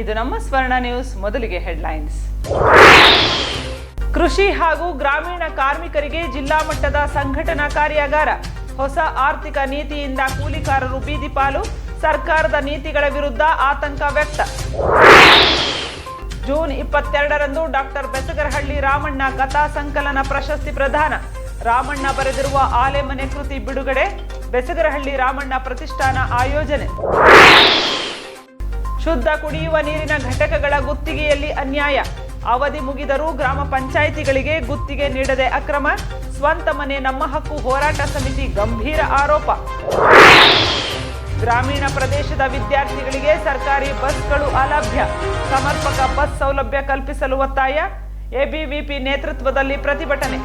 ಇದು ನಮ್ಮ ಸ್ವರ್ಣ ನ್ಯೂಸ್ ಮೊದಲಿಗೆ ಹೆಡ್ಲೈನ್ಸ್. ಕೃಷಿ ಹಾಗೂ ಗ್ರಾಮೀಣ ಕಾರ್ಮಿಕರಿಗೆ ಜಿಲ್ಲಾ ಮಟ್ಟದ ಸಂಘಟನಾ ಕಾರ್ಯಾಗಾರ. ಹೊಸ ಆರ್ಥಿಕ ನೀತಿಯಿಂದ ಕೂಲಿಕಾರರು ಬೀದಿ ಪಾಲು. ಸರ್ಕಾರದ ನೀತಿಗಳ ವಿರುದ್ಧ ಆತಂಕ ವ್ಯಕ್ತ. ಜೂನ್ ಇಪ್ಪತ್ತೆರಡರಂದು ಡಾಕ್ಟರ್ ಬೆಸಗರಹಳ್ಳಿ ರಾಮಣ್ಣ ಕಥಾ ಸಂಕಲನ ಪ್ರಶಸ್ತಿ ಪ್ರದಾನ. ರಾಮಣ್ಣ ಬರೆದಿರುವ ಆಲೆಮನೆ ಕೃತಿ ಬಿಡುಗಡೆ. ಬೆಸಗರಹಳ್ಳಿ ರಾಮಣ್ಣ ಪ್ರತಿಷ್ಠಾನ ಆಯೋಜನೆ. ಶುದ್ಧ ಕುಡಿಯುವ ನೀರಿನ ಘಟಕಗಳ ಗುತ್ತಿಗೆಯಲ್ಲಿ ಅನ್ಯಾಯ. ಅವಧಿ ಮುಗಿದರೂ ಗ್ರಾಮ ಪಂಚಾಯಿತಿಗಳಿಗೆ ಗುತ್ತಿಗೆ ನೀಡದೆ ಅಕ್ರಮ. ಸ್ವಂತ ಮನೆ, ನಮ್ಮ ಹಕ್ಕು ಹೋರಾಟ ಸಮಿತಿ ಗಂಭೀರ ಆರೋಪ. ಗ್ರಾಮೀಣ ಪ್ರದೇಶದ ವಿದ್ಯಾರ್ಥಿಗಳಿಗೆ ಸರ್ಕಾರಿ ಬಸ್ಗಳು ಅಲಭ್ಯ. ಸಮರ್ಪಕ ಬಸ್ ಸೌಲಭ್ಯ ಕಲ್ಪಿಸಲು ಒತ್ತಾಯ. ಎಬಿವಿಪಿ ನೇತೃತ್ವದಲ್ಲಿ ಪ್ರತಿಭಟನೆ.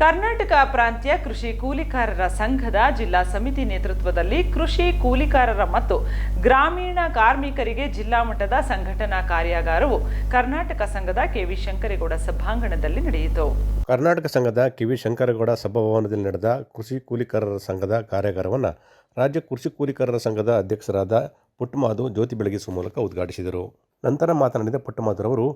ಕರ್ನಾಟಕ ಪ್ರಾಂತ್ಯ ಕೃಷಿ ಕೂಲಿಕಾರರ ಸಂಘದ ಜಿಲ್ಲಾ ಸಮಿತಿ ನೇತೃತ್ವದಲ್ಲಿ ಕೃಷಿ ಕೂಲಿಕಾರರ ಮತ್ತು ಗ್ರಾಮೀಣ ಕಾರ್ಮಿಕರಿಗೆ ಜಿಲ್ಲಾ ಮಟ್ಟದ ಸಂಘಟನಾ ಕಾರ್ಯಾಗಾರವು ಕರ್ನಾಟಕ ಸಂಘದ ಕೆವಿ ಶಂಕರೇಗೌಡ ಸಭಾಂಗಣದಲ್ಲಿ ನಡೆಯಿತು. ಕರ್ನಾಟಕ ಸಂಘದ ಕೆವಿ ಶಂಕರಗೌಡ ಸಭಾಭವನದಲ್ಲಿ ನಡೆದ ಕೃಷಿ ಕೂಲಿಕಾರರ ಸಂಘದ ಕಾರ್ಯಾಗಾರವನ್ನು ರಾಜ್ಯ ಕೃಷಿ ಕೂಲಿಕಾರರ ಸಂಘದ ಅಧ್ಯಕ್ಷರಾದ ಪುಟ್ಟಮಾಧು ಜ್ಯೋತಿ ಬೆಳಗಿಸುವ ಮೂಲಕ ಉದ್ಘಾಟಿಸಿದರು. ನಂತರ ಮಾತನಾಡಿದ ಪುಟ್ಟಮಾಧುರವರು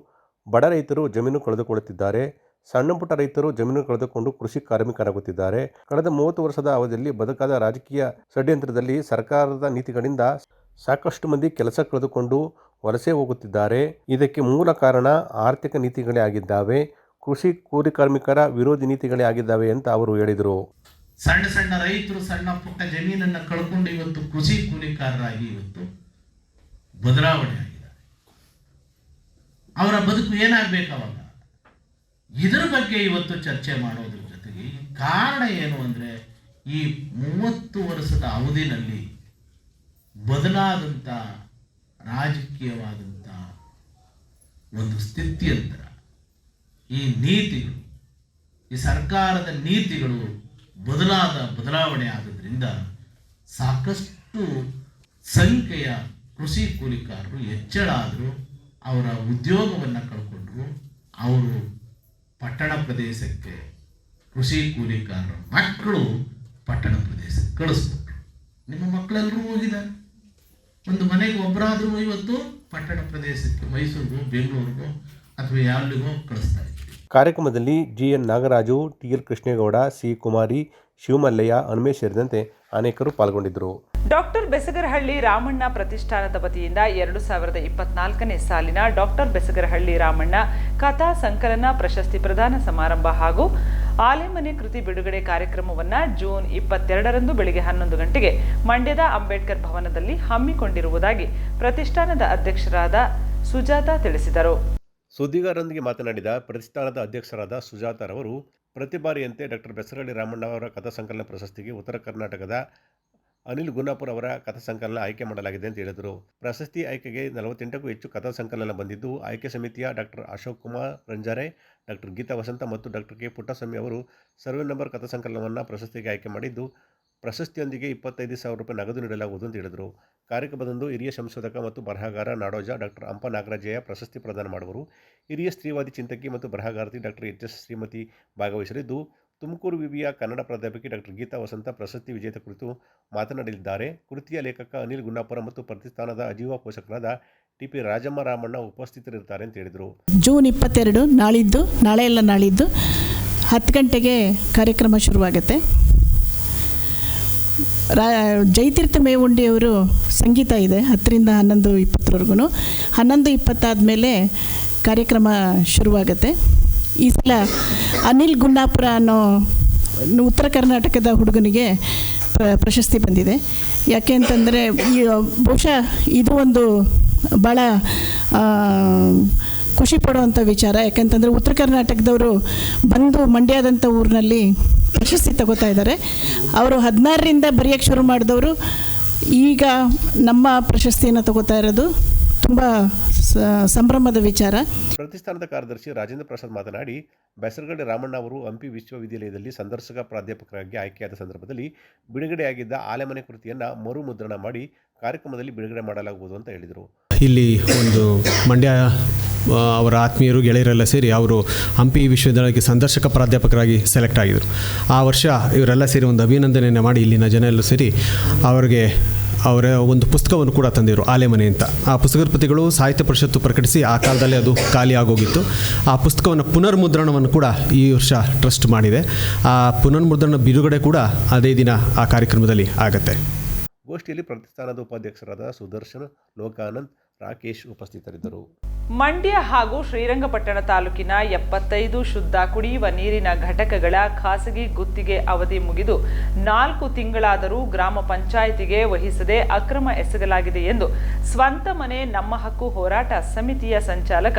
ಬಡ ರೈತರು ಜಮೀನು ಕಳೆದುಕೊಳ್ಳುತ್ತಿದ್ದಾರೆ ಸಣ್ಣ ಪುಟ್ಟ ರೈತರು ಜಮೀನು ಕಳೆದುಕೊಂಡು ಕೃಷಿ ಕಾರ್ಮಿಕರಾಗುತ್ತಿದ್ದಾರೆ. ಕಳೆದ ಮೂವತ್ತು ವರ್ಷದ ಅವಧಿಯಲ್ಲಿ ಬದುಕಾದ ರಾಜಕೀಯ ಷಡ್ಯಂತ್ರದಲ್ಲಿ ಸರ್ಕಾರದ ನೀತಿಗಳಿಂದ ಸಾಕಷ್ಟು ಮಂದಿ ಕೆಲಸ ಕಳೆದುಕೊಂಡು ವಲಸೆ ಹೋಗುತ್ತಿದ್ದಾರೆ. ಇದಕ್ಕೆ ಮೂಲ ಕಾರಣ ಆರ್ಥಿಕ ನೀತಿಗಳೇ ಆಗಿದ್ದಾವೆ. ಕೃಷಿ ಕೂಲಿ ಕಾರ್ಮಿಕರ ವಿರೋಧಿ ನೀತಿಗಳೇ ಆಗಿದ್ದಾವೆ ಅಂತ ಅವರು ಹೇಳಿದರು. ಸಣ್ಣ ಸಣ್ಣ ರೈತರು ಸಣ್ಣ ಪುಟ್ಟ ಜಮೀನನ್ನು ಕಳ್ಕೊಂಡು ಇವತ್ತು ಕೃಷಿ ಕೂಲಿಕಾರರಾಗಿ ಇವತ್ತು ಬದಲಾವಣೆ ಆಗಿದ್ದಾರೆ. ಅವರ ಬದುಕು ಏನಾಗಬೇಕು ಅವಾಗ? ಇದರ ಬಗ್ಗೆ ಇವತ್ತು ಚರ್ಚೆ ಮಾಡೋದ್ರ ಜೊತೆಗೆ ಕಾರಣ ಏನು ಅಂದರೆ ಈ ಮೂವತ್ತು ವರ್ಷದ ಅವಧಿನಲ್ಲಿ ಬದಲಾದಂಥ ರಾಜಕೀಯವಾದಂಥ ಒಂದು ಸ್ಥಿತ್ಯಂತರ. ಈ ನೀತಿಗಳು, ಈ ಸರ್ಕಾರದ ನೀತಿಗಳು ಬದಲಾದ ಬದಲಾವಣೆ ಆಗೋದ್ರಿಂದ ಸಾಕಷ್ಟು ಸಂಖ್ಯೆಯ ಕೃಷಿ ಕೂಲಿಕಾರರು ಹೆಚ್ಚಳ ಆದರು ಅವರ ಉದ್ಯೋಗವನ್ನು ಕಳ್ಕೊಂಡ್ರು. ಅವರು ಪಟ್ಟಣ ಪ್ರದೇಶಕ್ಕೆ ಕೃಷಿ ಕೂಲಿಕಾರರ, ಮಕ್ಕಳು ಪಟ್ಟಣ ಪ್ರದೇಶಕ್ಕೆ ಕಳಿಸ್ಬಿಟ್ರು ನಿಮ್ಮ ಮಕ್ಕಳೆಲ್ಲರೂ ಹೋಗಿದ್ದಾರೆ ಒಂದು ಮನೆಗೆ ಒಬ್ಬರಾದರೂ ಇವತ್ತು ಪಟ್ಟಣ ಪ್ರದೇಶಕ್ಕೆ ಮೈಸೂರಿಗೂ, ಬೆಂಗಳೂರಿಗೂ ಅಥವಾ ಯಾರಿಗೂ ಕಳಿಸ್ತಾ ಇದ್ದೀವಿ ಕಾರ್ಯಕ್ರಮದಲ್ಲಿ G N Nagaraju, T L Krishnegowda, C Kumari, Shivamallaiah Hanumesh ಸೇರಿದಂತೆ ಅನೇಕರು ಪಾಲ್ಗೊಂಡಿದ್ದರು. ಡಾಕ್ಟರ್ ಬೆಸಗರಹಳ್ಳಿ ರಾಮಣ್ಣ ಪ್ರತಿಷ್ಠಾನದ ವತಿಯಿಂದ ಎರಡು ಸಾವಿರದ ಇಪ್ಪತ್ನಾಲ್ಕನೇ ಸಾಲಿನ ಡಾಕ್ಟರ್ ಬೆಸಗರಹಳ್ಳಿ ರಾಮಣ್ಣ ಕಥಾ ಸಂಕಲನ ಪ್ರಶಸ್ತಿ ಪ್ರದಾನ ಸಮಾರಂಭ ಹಾಗೂ ಆಲೆಮನೆ ಕೃತಿ ಬಿಡುಗಡೆ ಕಾರ್ಯಕ್ರಮವನ್ನು ಜೂನ್ ಇಪ್ಪತ್ತೆರಡರಂದು ಬೆಳಿಗ್ಗೆ ಹನ್ನೊಂದು ಗಂಟೆಗೆ ಮಂಡ್ಯದ ಅಂಬೇಡ್ಕರ್ ಭವನದಲ್ಲಿ ಹಮ್ಮಿಕೊಂಡಿರುವುದಾಗಿ ಪ್ರತಿಷ್ಠಾನದ ಅಧ್ಯಕ್ಷರಾದ ಸುಜಾತ ತಿಳಿಸಿದರು. ಸುದ್ದಿಗಾರರೊಂದಿಗೆ ಮಾತನಾಡಿದ ಪ್ರತಿಷ್ಠಾನದ ಅಧ್ಯಕ್ಷರಾದ ಸುಜಾತಾರವರು ಪ್ರತಿ ಬಾರಿಯಂತೆ ಡಾಕ್ಟರ್ ಬೆಸರಳ್ಳಿ ರಾಮಣ್ಣ ಅವರ ಕಥಾ ಸಂಕಲನ ಪ್ರಶಸ್ತಿಗೆ ಉತ್ತರ ಕರ್ನಾಟಕದ ಅನಿಲ್ ಗುನಾಪುರ್ ಅವರ ಕಥಾ ಸಂಕಲನ ಆಯ್ಕೆ ಮಾಡಲಾಗಿದೆ ಅಂತ ಹೇಳಿದರು. ಪ್ರಶಸ್ತಿ ಆಯ್ಕೆಗೆ ನಲವತ್ತೆಂಟಕ್ಕೂ ಹೆಚ್ಚು ಕಥಾ ಸಂಕಲನ ಬಂದಿದ್ದು, ಆಯ್ಕೆ ಸಮಿತಿಯ ಡಾಕ್ಟರ್ ಅಶೋಕ್ ಕುಮಾರ್ ರಂಜಾರೆ ಡಾಕ್ಟರ್ ಗೀತಾ ವಸಂತ ಮತ್ತು ಡಾಕ್ಟರ್ ಕೆ. ಪುಟ್ಟಸ್ವಾಮಿ ಅವರು ಸರ್ವೆ ನಂಬರ್ ಕಥಾ ಸಂಕಲನವನ್ನು ಪ್ರಶಸ್ತಿಗೆ ಆಯ್ಕೆ ಮಾಡಿದ್ದು ಪ್ರಶಸ್ತಿಯೊಂದಿಗೆ ಇಪ್ಪತ್ತೈದು ಸಾವಿರ ರೂಪಾಯಿ ನಗದು ನೀಡಲಾಗುವುದು ಅಂತ ಹೇಳಿದರು. ಕಾರ್ಯಕ್ರಮದಂದು ಹಿರಿಯ ಸಂಶೋಧಕ ಮತ್ತು ಬರಹಗಾರ ನಾಡೋಜ ಡಾಕ್ಟರ್ ಅಂಪ ನಾಗರಾಜಯ್ಯ ಪ್ರಶಸ್ತಿ ಪ್ರದಾನ ಮಾಡುವರು. ಹಿರಿಯ ಸ್ತ್ರೀವಾದಿ ಚಿಂತಕಿ ಮತ್ತು ಬರಹಗಾರತಿ ಡಾಕ್ಟರ್ ಎಚ್ ಎಸ್ ಶ್ರೀಮತಿ ಭಾಗವಹಿಸಲಿದ್ದು, ತುಮಕೂರು ವಿವಿಯ ಕನ್ನಡ ಪ್ರಾಧ್ಯಾಪಕಿ ಡಾಕ್ಟರ್ ಗೀತಾ ವಸಂತ ಪ್ರಶಸ್ತಿ ವಿಜೇತ ಕುರಿತು ಮಾತನಾಡಲಿದ್ದಾರೆ. ಕೃತಿಯ ಲೇಖಕ ಅನಿಲ್ ಗುನ್ನಾಪುರ ಮತ್ತು ಪ್ರತಿಷ್ಠಾನದ ಅಜೀವ ಪೋಷಕರಾದ ಟಿ ಪಿ ರಾಜಮ್ಮ ರಾಮಣ್ಣ ಉಪಸ್ಥಿತರಿರ್ತಾರೆ ಅಂತ ಹೇಳಿದರು. ಜೂನ್ ಇಪ್ಪತ್ತೆರಡು ನಾಳಿದ್ದು ನಾಳೆ ಎಲ್ಲ ನಾಳಿದ್ದು ಹತ್ತು ಗಂಟೆಗೆ ಕಾರ್ಯಕ್ರಮ ಶುರುವಾಗುತ್ತೆ. ರಾ ಜಯತೀರ್ಥ ಮೇವುಂಡಿಯವರು ಸಂಗೀತ ಇದೆ, ಹತ್ತರಿಂದ ಹನ್ನೊಂದು ಇಪ್ಪತ್ತರವರೆಗೂ ಹನ್ನೊಂದು ಇಪ್ಪತ್ತಾದಮೇಲೆ ಕಾರ್ಯಕ್ರಮ ಶುರುವಾಗುತ್ತೆ. ಈ ಸಲ ಅನಿಲ್ ಗುನ್ನಾಪುರ ಅನ್ನೋ ಉತ್ತರ ಕರ್ನಾಟಕದ ಹುಡುಗನಿಗೆ ಪ್ರ, ಪ್ರಶಸ್ತಿ ಬಂದಿದೆ. ಯಾಕೆ ಅಂತಂದರೆ, ಈ, ಬಹುಶಃ ಇದು ಒಂದು ಭಾಳ ಖುಷಿ ಪಡುವಂಥ ವಿಚಾರ. ಯಾಕಂತಂದರೆ ಉತ್ತರ ಕರ್ನಾಟಕದವರು ಬಂದು ಮಂಡ್ಯದಂಥ ಊರಿನಲ್ಲಿ ಪ್ರಶಸ್ತಿ ತಗೋತಾ ಇದ್ದಾರೆ. ಅವರು ಹದಿನಾರರಿಂದ ಬರೆಯೋಕ್ಕೆ ಶುರು ಮಾಡಿದವರು ಈಗ ನಮ್ಮ ಪ್ರಶಸ್ತಿಯನ್ನು ತಗೋತಾ ಇರೋದು ತುಂಬ ಸಂಭ್ರಮದ ವಿಚಾರ. ಪ್ರತಿಷ್ಠಾನದ ಕಾರ್ಯದರ್ಶಿ ರಾಜೇಂದ್ರ ಪ್ರಸಾದ್ ಮಾತನಾಡಿ ಬೆಸರಗಡೆ ರಾಮಣ್ಣ ಅವರು ಹಂಪಿ ವಿಶ್ವವಿದ್ಯಾಲಯದಲ್ಲಿ ಸಂದರ್ಶಕ ಪ್ರಾಧ್ಯಾಪಕರಾಗಿ ಆಯ್ಕೆಯಾದ ಸಂದರ್ಭದಲ್ಲಿ ಬಿಡುಗಡೆಯಾಗಿದ್ದ ಆಲೆಮನೆ ಕೃತಿಯನ್ನು ಮರು ಮುದ್ರಣ ಮಾಡಿ ಕಾರ್ಯಕ್ರಮದಲ್ಲಿ ಬಿಡುಗಡೆ ಮಾಡಲಾಗುವುದು ಅಂತ ಹೇಳಿದರು. ಇಲ್ಲಿ ಒಂದು ಮಂಡ್ಯ ಅವರ ಆತ್ಮೀಯರು, ಗೆಳೆಯರೆಲ್ಲ ಸೇರಿ ಅವರು ಹಂಪಿ ವಿಶ್ವವಿದ್ಯಾಲಯಕ್ಕೆ ಸಂದರ್ಶಕ ಪ್ರಾಧ್ಯಾಪಕರಾಗಿ ಸೆಲೆಕ್ಟ್ ಆಗಿದ್ದರು ಆ ವರ್ಷ ಇವರೆಲ್ಲ ಸೇರಿ ಒಂದು ಅಭಿನಂದನೆಯನ್ನು ಮಾಡಿ ಇಲ್ಲಿನ ಜನ ಎಲ್ಲ ಸೇರಿ ಅವರಿಗೆ ಅವರ ಒಂದು ಪುಸ್ತಕವನ್ನು ಕೂಡ ತಂದಿರು ಆಲೆಮನೆ ಅಂತ. ಆ ಪುಸ್ತಕದ ಪ್ರತಿಗಳು ಸಾಹಿತ್ಯ ಪರಿಷತ್ತು ಪ್ರಕಟಿಸಿ ಆ ಕಾಲದಲ್ಲಿ ಅದು ಖಾಲಿ ಆಗೋಗಿತ್ತು. ಆ ಪುಸ್ತಕವನ್ನು ಪುನರ್ಮುದ್ರಣವನ್ನು ಕೂಡ ಈ ವರ್ಷ ಟ್ರಸ್ಟ್ ಮಾಡಿದೆ. ಆ ಪುನರ್ಮುದ್ರಣ ಬಿಡುಗಡೆ ಕೂಡ ಅದೇ ದಿನ ಆ ಕಾರ್ಯಕ್ರಮದಲ್ಲಿ ಆಗತ್ತೆ. ಗೋಷ್ಠಿಯಲ್ಲಿ ಪ್ರತಿಷ್ಠಾನದ ಉಪಾಧ್ಯಕ್ಷರಾದ ಸುದರ್ಶನ್, ಲೋಕಾನಂದ್, ರಾಕೇಶ್ ಉಪಸ್ಥಿತರಿದ್ದರು. ಮಂಡ್ಯ ಹಾಗೂ ಶ್ರೀರಂಗಪಟ್ಟಣ ತಾಲೂಕಿನ ಎಪ್ಪತ್ತೈದು ಶುದ್ಧ ಕುಡಿಯುವ ನೀರಿನ ಘಟಕಗಳ ಖಾಸಗಿ ಗುತ್ತಿಗೆ ಅವಧಿ ಮುಗಿದು ನಾಲ್ಕು ತಿಂಗಳಾದರೂ ಗ್ರಾಮ ಪಂಚಾಯಿತಿಗೆ ವಹಿಸದೆ ಅಕ್ರಮ ಎಸಗಲಾಗಿದೆ ಎಂದು ಸ್ವಂತ ಮನೆ ನಮ್ಮ ಹಕ್ಕು ಹೋರಾಟ ಸಮಿತಿಯ ಸಂಚಾಲಕ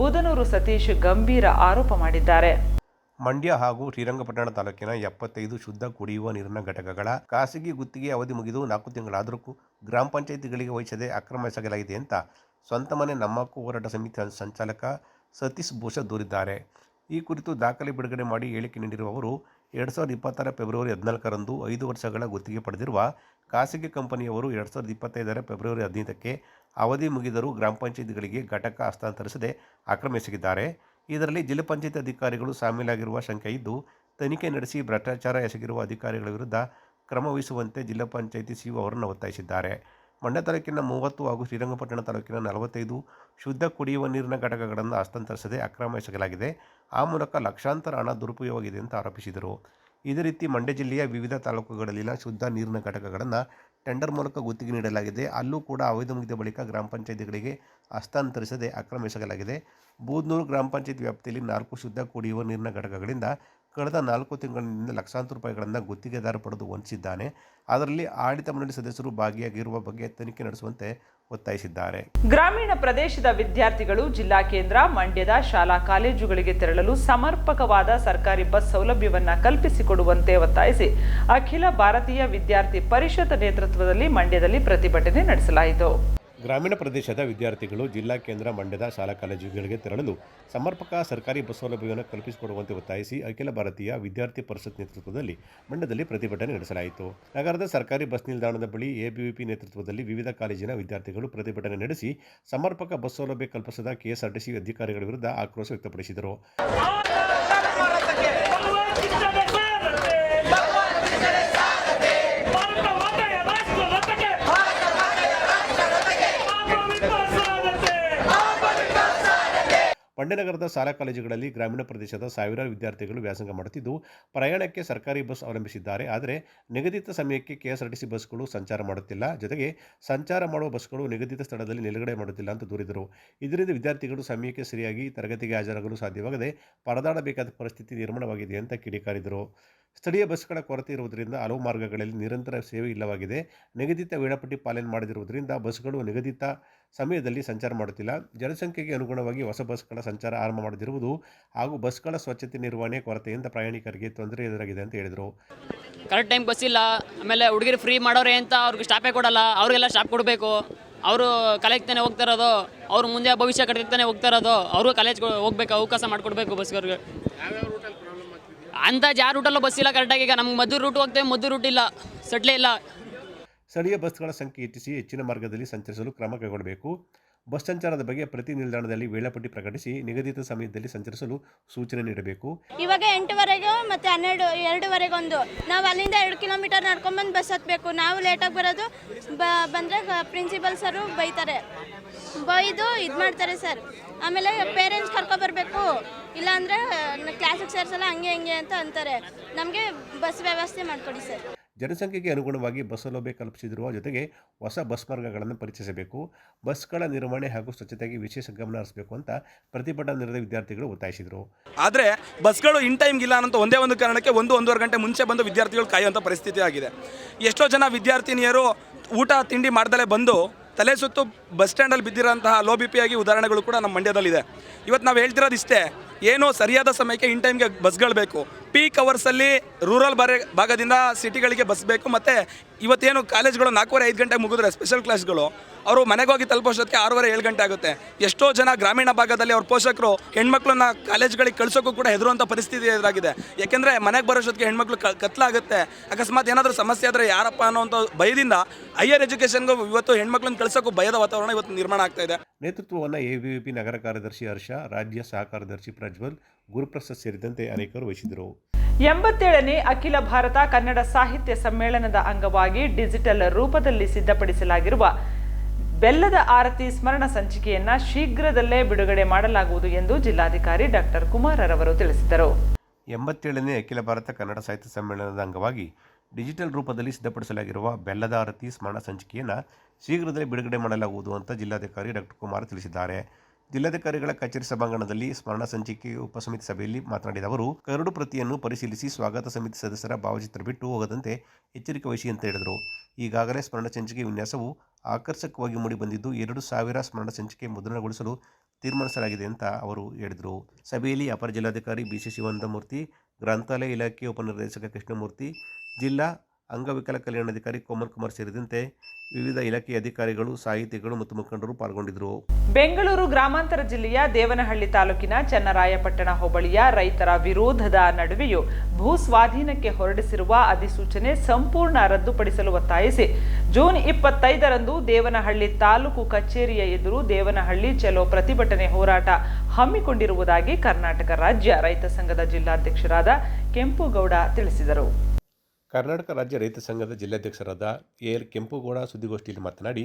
ಬುದನೂರು ಸತೀಶ್ ಗಂಭೀರ ಆರೋಪ ಮಾಡಿದ್ದಾರೆ. ಮಂಡ್ಯ ಹಾಗೂ ಶ್ರೀರಂಗಪಟ್ಟಣ ತಾಲೂಕಿನ ಎಪ್ಪತ್ತೈದು ಶುದ್ಧ ಕುಡಿಯುವ ನೀರಿನ ಘಟಕಗಳ ಖಾಸಗಿ ಗುತ್ತಿಗೆ ಅವಧಿ ಮುಗಿದು ನಾಲ್ಕು ತಿಂಗಳಾದರೂ ಗ್ರಾಮ ಪಂಚಾಯಿತಿಗಳಿಗೆ ವಹಿಸದೆ ಅಕ್ರಮ ಅಂತ ಸ್ವಂತ ಮನೆ ನಮ್ಮಕ್ಕು ಹೋರಾಟ ಸಮಿತಿ ಸಂಚಾಲಕ ಸತೀಶ್ ಭೂಷ ದೂರಿದ್ದಾರೆ. ಈ ಕುರಿತು ದಾಖಲೆ ಬಿಡುಗಡೆ ಮಾಡಿ ಹೇಳಿಕೆ ನೀಡಿರುವ ಅವರು ಎರಡು ಸಾವಿರದ ಇಪ್ಪತ್ತರ ಫೆಬ್ರವರಿ ಹದಿನಾಲ್ಕರಂದು ಐದು ವರ್ಷಗಳ ಗುತ್ತಿಗೆ ಪಡೆದಿರುವ ಖಾಸಗಿ ಕಂಪನಿಯವರು ಎರಡು ಸಾವಿರದ ಇಪ್ಪತ್ತೈದರ ಫೆಬ್ರವರಿ ಹದಿನೈದಕ್ಕೆ ಅವಧಿ ಮುಗಿದರೂ ಗ್ರಾಮ ಪಂಚಾಯಿತಿಗಳಿಗೆ ಘಟಕ ಹಸ್ತಾಂತರಿಸದೆ ಅಕ್ರಮ ಎಸಗಿದ್ದಾರೆ. ಇದರಲ್ಲಿ ಜಿಲ್ಲಾ ಪಂಚಾಯತ್ ಅಧಿಕಾರಿಗಳು ಶಾಮೀಲಾಗಿರುವ ಶಂಕೆ ಇದ್ದು, ತನಿಖೆ ನಡೆಸಿ ಭ್ರಷ್ಟಾಚಾರ ಎಸಗಿರುವ ಅಧಿಕಾರಿಗಳ ವಿರುದ್ಧ ಕ್ರಮ ವಹಿಸುವಂತೆ ಜಿಲ್ಲಾ ಪಂಚಾಯಿತಿ ಸಿಇಒ ಅವರನ್ನು ಒತ್ತಾಯಿಸಿದ್ದಾರೆ. ಮಂಡ್ಯ ತಾಲೂಕಿನ ಮೂವತ್ತು ಹಾಗೂ ಶ್ರೀರಂಗಪಟ್ಟಣ ತಾಲೂಕಿನ ನಲವತ್ತೈದು ಶುದ್ಧ ಕುಡಿಯುವ ನೀರಿನ ಘಟಕಗಳನ್ನು ಹಸ್ತಾಂತರಿಸದೆ ಅಕ್ರಮ ಎಸಗಲಾಗಿದೆ. ಆ ಮೂಲಕ ಲಕ್ಷಾಂತರ ಹಣ ದುರುಪಯೋಗವಾಗಿದೆ ಅಂತ ಆರೋಪಿಸಿದರು. ಇದೇ ರೀತಿ ಮಂಡ್ಯ ಜಿಲ್ಲೆಯ ವಿವಿಧ ತಾಲೂಕುಗಳಲ್ಲಿನ ಶುದ್ಧ ನೀರಿನ ಘಟಕಗಳನ್ನು ಟೆಂಡರ್ ಮೂಲಕ ಗುತ್ತಿಗೆ ನೀಡಲಾಗಿದೆ. ಅಲ್ಲೂ ಕೂಡ ಅವಧಿ ಮುಗಿದ ಬಳಿಕ ಗ್ರಾಮ ಪಂಚಾಯಿತಿಗಳಿಗೆ ಹಸ್ತಾಂತರಿಸದೆ ಆಕ್ರಮಿಸಲಾಗಿದೆ. ಬೂದ್ನೂರು ಗ್ರಾಮ ಪಂಚಾಯತ್ ವ್ಯಾಪ್ತಿಯಲ್ಲಿ ನಾಲ್ಕು ಶುದ್ಧ ಕುಡಿಯುವ ನೀರಿನ ಘಟಕಗಳಿಂದ ಕಳೆದ ನಾಲ್ಕು ತಿಂಗಳಿನಿಂದ ಲಕ್ಷಾಂತರ ರೂಪಾಯಿಗಳನ್ನು ಗುತ್ತಿಗೆದಾರ ಪಡೆದು ವಂಚಿಸಿದ್ದಾನೆ ಅದರಲ್ಲಿ ಆಡಳಿತ ಮಂಡಳಿ ಸದಸ್ಯರು ಭಾಗಿಯಾಗಿರುವ ಬಗ್ಗೆ ತನಿಖೆ ನಡೆಸುವಂತೆ ಒತ್ತಾಯಿಸಿದ್ದಾರೆ. ಗ್ರಾಮೀಣ ಪ್ರದೇಶದ ವಿದ್ಯಾರ್ಥಿಗಳು ಜಿಲ್ಲಾ ಕೇಂದ್ರ, ಮಂಡ್ಯದ ಶಾಲಾ ಕಾಲೇಜುಗಳಿಗೆ ತೆರಳಲು ಸಮರ್ಪಕವಾದ ಸರ್ಕಾರಿ ಬಸ್ ಸೌಲಭ್ಯವನ್ನು ಕಲ್ಪಿಸಿಕೊಡುವಂತೆ ಒತ್ತಾಯಿಸಿ ಅಖಿಲ ಭಾರತೀಯ ವಿದ್ಯಾರ್ಥಿ ಪರಿಷತ್ ನೇತೃತ್ವದಲ್ಲಿ ಮಂಡ್ಯದಲ್ಲಿ ಪ್ರತಿಭಟನೆ ನಡೆಸಲಾಯಿತು. ಗ್ರಾಮೀಣ ಪ್ರದೇಶದ ವಿದ್ಯಾರ್ಥಿಗಳು ಜಿಲ್ಲಾ ಕೇಂದ್ರ ಮಂಡ್ಯದ ಶಾಲಾ ಕಾಲೇಜುಗಳಿಗೆ ತೆರಳಲು ಸಮರ್ಪಕ ಸರ್ಕಾರಿ ಬಸ್ ಸೌಲಭ್ಯವನ್ನು ಕಲ್ಪಿಸಿಕೊಡುವಂತೆ ಒತ್ತಾಯಿಸಿ ಅಖಿಲ ಭಾರತೀಯ ವಿದ್ಯಾರ್ಥಿ ಪರಿಷತ್ ನೇತೃತ್ವದಲ್ಲಿ ಮಂಡ್ಯದಲ್ಲಿ ಪ್ರತಿಭಟನೆ ನಡೆಸಲಾಯಿತು. ನಗರದ ಸರ್ಕಾರಿ ಬಸ್ ನಿಲ್ದಾಣದ ಬಳಿ ಎಬಿವಿಪಿ ನೇತೃತ್ವದಲ್ಲಿ ವಿವಿಧ ಕಾಲೇಜಿನ ವಿದ್ಯಾರ್ಥಿಗಳು ಪ್ರತಿಭಟನೆ ನಡೆಸಿ ಸಮರ್ಪಕ ಬಸ್ ಸೌಲಭ್ಯ ಕಲ್ಪಿಸದ ಕೆಎಸ್ಆರ್ಟಿಸಿ ಅಧಿಕಾರಿಗಳ ವಿರುದ್ಧ ಆಕ್ರೋಶ ವ್ಯಕ್ತಪಡಿಸಿದರು. ಮಂಡ್ಯ ನಗರದ ಶಾಲಾ ಕಾಲೇಜುಗಳಲ್ಲಿ ಗ್ರಾಮೀಣ ಪ್ರದೇಶದ ಸಾವಿರಾರು ವಿದ್ಯಾರ್ಥಿಗಳು ವ್ಯಾಸಂಗ ಮಾಡುತ್ತಿದ್ದು, ಪ್ರಯಾಣಕ್ಕೆ ಸರ್ಕಾರಿ ಬಸ್ ಅವಲಂಬಿಸಿದ್ದಾರೆ. ಆದರೆ ನಿಗದಿತ ಸಮಯಕ್ಕೆ ಕೆಎಸ್ಆರ್ಟಿಸಿ ಬಸ್ಗಳು ಸಂಚಾರ ಮಾಡುತ್ತಿಲ್ಲ. ಜೊತೆಗೆ ಸಂಚಾರ ಮಾಡುವ ಬಸ್ಗಳು ನಿಗದಿತ ಸ್ಥಳದಲ್ಲಿ ನಿಲುಗಡೆ ಮಾಡುತ್ತಿಲ್ಲ ಅಂತ ದೂರಿದರು. ಇದರಿಂದ ವಿದ್ಯಾರ್ಥಿಗಳು ಸಮಯಕ್ಕೆ ಸರಿಯಾಗಿ ತರಗತಿಗೆ ಹಾಜರಾಗಲು ಸಾಧ್ಯವಾಗದೆ ಪರದಾಡಬೇಕಾದ ಪರಿಸ್ಥಿತಿ ನಿರ್ಮಾಣವಾಗಿದೆ ಅಂತ ಕಿಡಿಕಾರಿದರು. ಸ್ಥಳೀಯ ಬಸ್ಗಳ ಕೊರತೆ ಇರುವುದರಿಂದ ಹಲವು ಮಾರ್ಗಗಳಲ್ಲಿ ನಿರಂತರ ಸೇವೆ ಇಲ್ಲವಾಗಿದೆ. ನಿಗದಿತ ವೇಳಾಪಟ್ಟಿ ಪಾಲನೆ ಮಾಡದಿರುವುದರಿಂದ ಬಸ್ಗಳು ನಿಗದಿತ ಸಮಯದಲ್ಲಿ ಸಂಚಾರ ಮಾಡುತ್ತಿಲ್ಲ. ಜನಸಂಖ್ಯೆಗೆ ಅನುಗುಣವಾಗಿ ಹೊಸ ಬಸ್ಗಳ ಸಂಚಾರ ಆರಂಭ ಮಾಡದಿರುವುದು ಹಾಗೂ ಬಸ್ಗಳ ಸ್ವಚ್ಛತೆ ನಿರ್ವಹಣೆ ಕೊರತೆಯಿಂದ ಪ್ರಯಾಣಿಕರಿಗೆ ತೊಂದರೆ ಎದುರಾಗಿದೆ ಅಂತ ಹೇಳಿದರು. ಕರೆಕ್ಟ್ ಟೈಮ್ ಬಸ್ ಇಲ್ಲ, ಆಮೇಲೆ ಹುಡುಗಿರು ಫ್ರೀ ಮಾಡೋರೆ ಅಂತ ಅವ್ರಿಗೆ ಸ್ಟಾಪೇ ಕೊಡಲ್ಲ, ಅವರಿಗೆಲ್ಲ ಸ್ಟಾಪ್ ಕೊಡಬೇಕು. ಅವರು ಕಾಲೇಜ್ತಾನೆ ಹೋಗ್ತಾ ಇರೋದು, ಅವ್ರು ಮುಂದೆ ಭವಿಷ್ಯ ಕಟ್ಟಿರ್ತಾನೆ ಹೋಗ್ತಾ ಇರೋದು, ಅವರು ಕಾಲೇಜ್ಗೆ ಹೋಗ್ಬೇಕು, ಅವಕಾಶ ಮಾಡಿಕೊಡ್ಬೇಕು ಬಸ್ಗವ್ರಿಗೆ ಅಂದಾಜು ಯಾವ ರೂಟಲ್ಲೂ ಬಸ್ ಇಲ್ಲ ಕರೆಕ್ಟಾಗಿ ಈಗ ನಮ್ಗೆ ಮದ್ದು ರೂಟ್ ಹೋಗ್ತೇವೆ ಮದ್ದು ರೂಟ್ ಇಲ್ಲ, ಸಟ್ಲೇ ಇಲ್ಲ. ಸ್ಥಳೀಯ ಬಸ್ಗಳ ಸಂಖ್ಯೆ ಹೆಚ್ಚಿಸಿ ಹೆಚ್ಚಿನ ಮಾರ್ಗದಲ್ಲಿ ಸಂಚರಿಸಲು ಕ್ರಮ ಕೈಗೊಳ್ಳಬೇಕು. ಬಸ್ ಸಂಚಾರದ ಬಗ್ಗೆ ಪ್ರತಿ ನಿಲ್ದಾಣದಲ್ಲಿ ವೇಳಾಪಟ್ಟಿ ಪ್ರಕಟಿಸಿ ನಿಗದಿತ ಸಮಯದಲ್ಲಿ ಸಂಚರಿಸಲು ಸೂಚನೆ ನೀಡಬೇಕು. ಇವಾಗ ಎಂಟುವರೆಗೂ ಮತ್ತೆ ಹನ್ನೆರಡು, ಎರಡುವರೆಗೊಂದು. ಒಂದು ನಾವು ಅಲ್ಲಿಂದ ಎರಡು ಕಿಲೋಮೀಟರ್ ನಡ್ಕೊಂಡ್ಬಂದು ಬಸ್ ಹತ್ತಬೇಕು ನಾವು ಲೇಟಾಗಿ ಬರೋದು ಬಂದರೆ ಪ್ರಿನ್ಸಿಪಲ್ ಸರು ಬೈತಾರೆ. ಬೈದು ಇದು ಮಾಡ್ತಾರೆ ಸರ್. ಆಮೇಲೆ ಪೇರೆಂಟ್ಸ್ ಕರ್ಕೊಬರ್ಬೇಕು ಇಲ್ಲಾಂದರೆ, ಕ್ಲಾಸಿಗೆ ಸೇರಿಸಲ್ಲ, ಹಂಗೆ ಹಂಗೆ ಅಂತ ಅಂತಾರೆ. ನಮಗೆ ಬಸ್ ವ್ಯವಸ್ಥೆ ಮಾಡಿಕೊಡಿ ಸರ್. ಜನಸಂಖ್ಯೆಗೆ ಅನುಗುಣವಾಗಿ ಬಸ್ ಸೌಲಭ್ಯ ಕಲ್ಪಿಸಿರುವ ಜೊತೆಗೆ ಹೊಸ ಬಸ್ ಮಾರ್ಗಗಳನ್ನು ಪರಿಚಯಿಸಬೇಕು. ಬಸ್ಗಳ ನಿರ್ವಹಣೆ ಹಾಗೂ ಸ್ವಚ್ಛತೆಗೆ ವಿಶೇಷ ಗಮನ ಹರಿಸಬೇಕು ಅಂತ ಪ್ರತಿಭಟನಾ ನಿರತ ವಿದ್ಯಾರ್ಥಿಗಳು ಒತ್ತಾಯಿಸಿದರು. ಆದರೆ ಬಸ್ಗಳು ಇನ್ ಟೈಮ್ಗಿಲ್ಲ ಅನ್ನೋ ಒಂದೇ ಒಂದು ಕಾರಣಕ್ಕೆ ಒಂದು ಒಂದೂವರೆ ಗಂಟೆ ಮುಂಚೆ ಬಂದು ವಿದ್ಯಾರ್ಥಿಗಳು ಕಾಯುವಂಥ ಪರಿಸ್ಥಿತಿ ಆಗಿದೆ. ಎಷ್ಟೋ ಜನ ವಿದ್ಯಾರ್ಥಿನಿಯರು ಊಟ, ತಿಂಡಿ ಮಾಡ್ದಲೇ ಬಂದು ತಲೆ ಸುತ್ತು ಬಸ್ ಸ್ಟ್ಯಾಂಡಲ್ಲಿ ಬಿದ್ದಿರೋಂತಹ ಲೋ ಬಿ ಪಿ ಆಗಿ ಉದಾಹರಣೆಗಳು ಕೂಡ ನಮ್ಮ ಮಂಡ್ಯದಲ್ಲಿದೆ. ಇವತ್ತು ನಾವು ಹೇಳ್ತಿರೋದು ಇಷ್ಟೇ, ಏನೋ ಸರಿಯಾದ ಸಮಯಕ್ಕೆ ಇನ್ ಟೈಮ್ಗೆ ಬಸ್ಗಳು ಬೇಕು. ಪೀಕ್ ಅವರ್ಸಲ್ಲಿ ರೂರಲ್ ಬರೆ ಭಾಗದಿಂದ ಸಿಟಿಗಳಿಗೆ ಬಸ್ಬೇಕು ಮತ್ತು ಇವತ್ತೇನು ಕಾಲೇಜ್ಗಳು ನಾಲ್ಕೂವರೆ, ಐದು ಗಂಟೆಗೆ ಮುಗಿದ್ರೆ ಸ್ಪೆಷಲ್ ಕ್ಲಾಸ್ಗಳು ಅವರು ಮನೆಗೆ ಹೋಗಿ ತಲುಪೋಷ್ಟೊತ್ತಿಗೆ ಆರೂವರೆ, ಏಳು ಗಂಟೆ ಆಗುತ್ತೆ. ಎಷ್ಟೋ ಜನ ಗ್ರಾಮೀಣ ಭಾಗದಲ್ಲಿ ಅವ್ರ ಪೋಷಕರು ಹೆಣ್ಮಕ್ಳನ್ನ ಕಾಲೇಜ್ಗಳಿಗೆ ಕಳಿಸೋಕ್ಕೂ ಕೂಡ ಹೆದರುವಂಥ ಪರಿಸ್ಥಿತಿ ಎದುರಾಗಿದೆ ಯಾಕೆಂದರೆ ಮನೆಗೆ ಬರೋಷ್ಟೊತ್ತಿಗೆ ಹೆಣ್ಮಕ್ಳು ಕತ್ಲಾಗುತ್ತೆ. ಅಕಸ್ಮಾತ್ ಏನಾದರೂ ಸಮಸ್ಯೆ ಆದರೆ ಯಾರಪ್ಪ ಅನ್ನೋಂಥ ಭಯದಿಂದ ಹೈಯರ್ ಎಜುಕೇಷನ್ಗೂ ಇವತ್ತು ಹೆಣ್ಮಕ್ಳನ್ನ ಕಳಿಸೋಕ್ಕೂ ಭಯದ ವಾತಾವರಣ ಇವತ್ತು ನಿರ್ಮಾಣ ಆಗ್ತಾ ಇದೆ. ನೇತೃತ್ವವನ್ನು ಪಿ ನಗರ ಕಾರ್ಯದರ್ಶಿ ಹರ್ಷ, ರಾಜ್ಯ ಸಹ ಕಾರ್ಯದರ್ಶಿ ಪ್ರಜ್ವಲ್ ಗುರುಪ್ರಸಾದ್ ಸೇರಿದಂತೆ ಅನೇಕರು ವಹಿಸಿದರು ಎಂಬತ್ತೇಳನೇ ಅಖಿಲ ಭಾರತ ಕನ್ನಡ ಸಾಹಿತ್ಯ ಸಮ್ಮೇಳನದ ಅಂಗವಾಗಿ ಡಿಜಿಟಲ್ ರೂಪದಲ್ಲಿ ಸಿದ್ಧಪಡಿಸಲಾಗಿರುವ ಬೆಲ್ಲದ ಆರತಿ ಸ್ಮರಣ ಸಂಚಿಕೆಯನ್ನ ಶೀಘ್ರದಲ್ಲೇ ಬಿಡುಗಡೆ ಮಾಡಲಾಗುವುದು ಎಂದು ಜಿಲ್ಲಾಧಿಕಾರಿ ಡಾಕ್ಟರ್ ಕುಮಾರರವರು ತಿಳಿಸಿದರು. ಎಂಬತ್ತೇಳನೇ ಅಖಿಲ ಭಾರತ ಕನ್ನಡ ಸಾಹಿತ್ಯ ಸಮ್ಮೇಳನದ ಅಂಗವಾಗಿ ಡಿಜಿಟಲ್ ರೂಪದಲ್ಲಿ ಸಿದ್ಧಪಡಿಸಲಾಗಿರುವ ಬೆಲ್ಲದ ಆರತಿ ಸ್ಮರಣ ಸಂಚಿಕೆಯನ್ನು ಶೀಘ್ರದಲ್ಲೇ ಬಿಡುಗಡೆ ಮಾಡಲಾಗುವುದು ಅಂತ ಜಿಲ್ಲಾಧಿಕಾರಿ ಡಾಕ್ಟರ್ ಕುಮಾರ್ ತಿಳಿಸಿದ್ದಾರೆ. ಜಿಲ್ಲಾಧಿಕಾರಿಗಳ ಕಚೇರಿ ಸಭಾಂಗಣದಲ್ಲಿ ಸ್ಮರಣ ಸಂಚಿಕೆ ಉಪಸಮಿತಿ ಸಭೆಯಲ್ಲಿ ಮಾತನಾಡಿದ ಅವರು, ಕರಡು ಪ್ರತಿಯನ್ನು ಪರಿಶೀಲಿಸಿ ಸ್ವಾಗತ ಸಮಿತಿ ಸದಸ್ಯರ ಭಾವಚಿತ್ರ ಬಿಟ್ಟು ಹೋಗದಂತೆ ಎಚ್ಚರಿಕೆ ವಹಿಸಿ ಅಂತ ಹೇಳಿದರು. ಈಗಾಗಲೇ ಸ್ಮರಣ ಸಂಚಿಕೆ ವಿನ್ಯಾಸವು ಆಕರ್ಷಕವಾಗಿ ಮೂಡಿಬಂದಿದ್ದು, ಎರಡು ಸಾವಿರ ಸ್ಮರಣ ಸಂಚಿಕೆ ಮುದ್ರಣಗೊಳಿಸಲು ತೀರ್ಮಾನಿಸಲಾಗಿದೆ ಅಂತ ಅವರು ಹೇಳಿದರು. ಸಭೆಯಲ್ಲಿ ಅಪರ ಜಿಲ್ಲಾಧಿಕಾರಿ ಬಿ ಸಿ ಶಿವಾನಂದಮೂರ್ತಿ, ಗ್ರಂಥಾಲಯ ಇಲಾಖೆ ಉಪನಿರ್ದೇಶಕ ಕೃಷ್ಣಮೂರ್ತಿ, ಜಿಲ್ಲಾ ಅಂಗವಿಕಲ ಕಲ್ಯಾಣಾಧಿಕಾರಿ ಕೋಮಲ್ ಕುಮಾರ್ ಸೇರಿದಂತೆ ವಿವಿಧ ಇಲಾಖೆಯ ಅಧಿಕಾರಿಗಳು, ಸಾಹಿತಿಗಳು ಮತ್ತು ಮುಖಂಡರು ಪಾಲ್ಗೊಂಡಿದ್ದರು. ಬೆಂಗಳೂರು ಗ್ರಾಮಾಂತರ ಜಿಲ್ಲೆಯ ದೇವನಹಳ್ಳಿ ತಾಲೂಕಿನ ಚನ್ನರಾಯಪಟ್ಟಣ ಹೋಬಳಿಯ ರೈತರ ವಿರೋಧದ ನಡುವೆಯೂ ಭೂ ಸ್ವಾಧೀನಕ್ಕೆ ಹೊರಡಿಸಿರುವ ಅಧಿಸೂಚನೆ ಸಂಪೂರ್ಣ ರದ್ದುಪಡಿಸಲು ಒತ್ತಾಯಿಸಿ, ಜೂನ್ ಇಪ್ಪತ್ತೈದರಂದು ದೇವನಹಳ್ಳಿ ತಾಲೂಕು ಕಚೇರಿಯ ಎದುರು ದೇವನಹಳ್ಳಿ ಚಲೋ ಪ್ರತಿಭಟನೆ ಹೋರಾಟ ಹಮ್ಮಿಕೊಂಡಿರುವುದಾಗಿ ಕರ್ನಾಟಕ ರಾಜ್ಯ ರೈತ ಸಂಘದ ಜಿಲ್ಲಾಧ್ಯಕ್ಷರಾದ ಕೆಂಪುಗೌಡ ತಿಳಿಸಿದರು. ಕರ್ನಾಟಕ ರಾಜ್ಯ ರೈತ ಸಂಘದ ಜಿಲ್ಲಾಧ್ಯಕ್ಷರಾದ ಎ ಎಲ್ ಕೆಂಪುಗೌಡ ಸುದ್ದಿಗೋಷ್ಠಿಯಲ್ಲಿ ಮಾತನಾಡಿ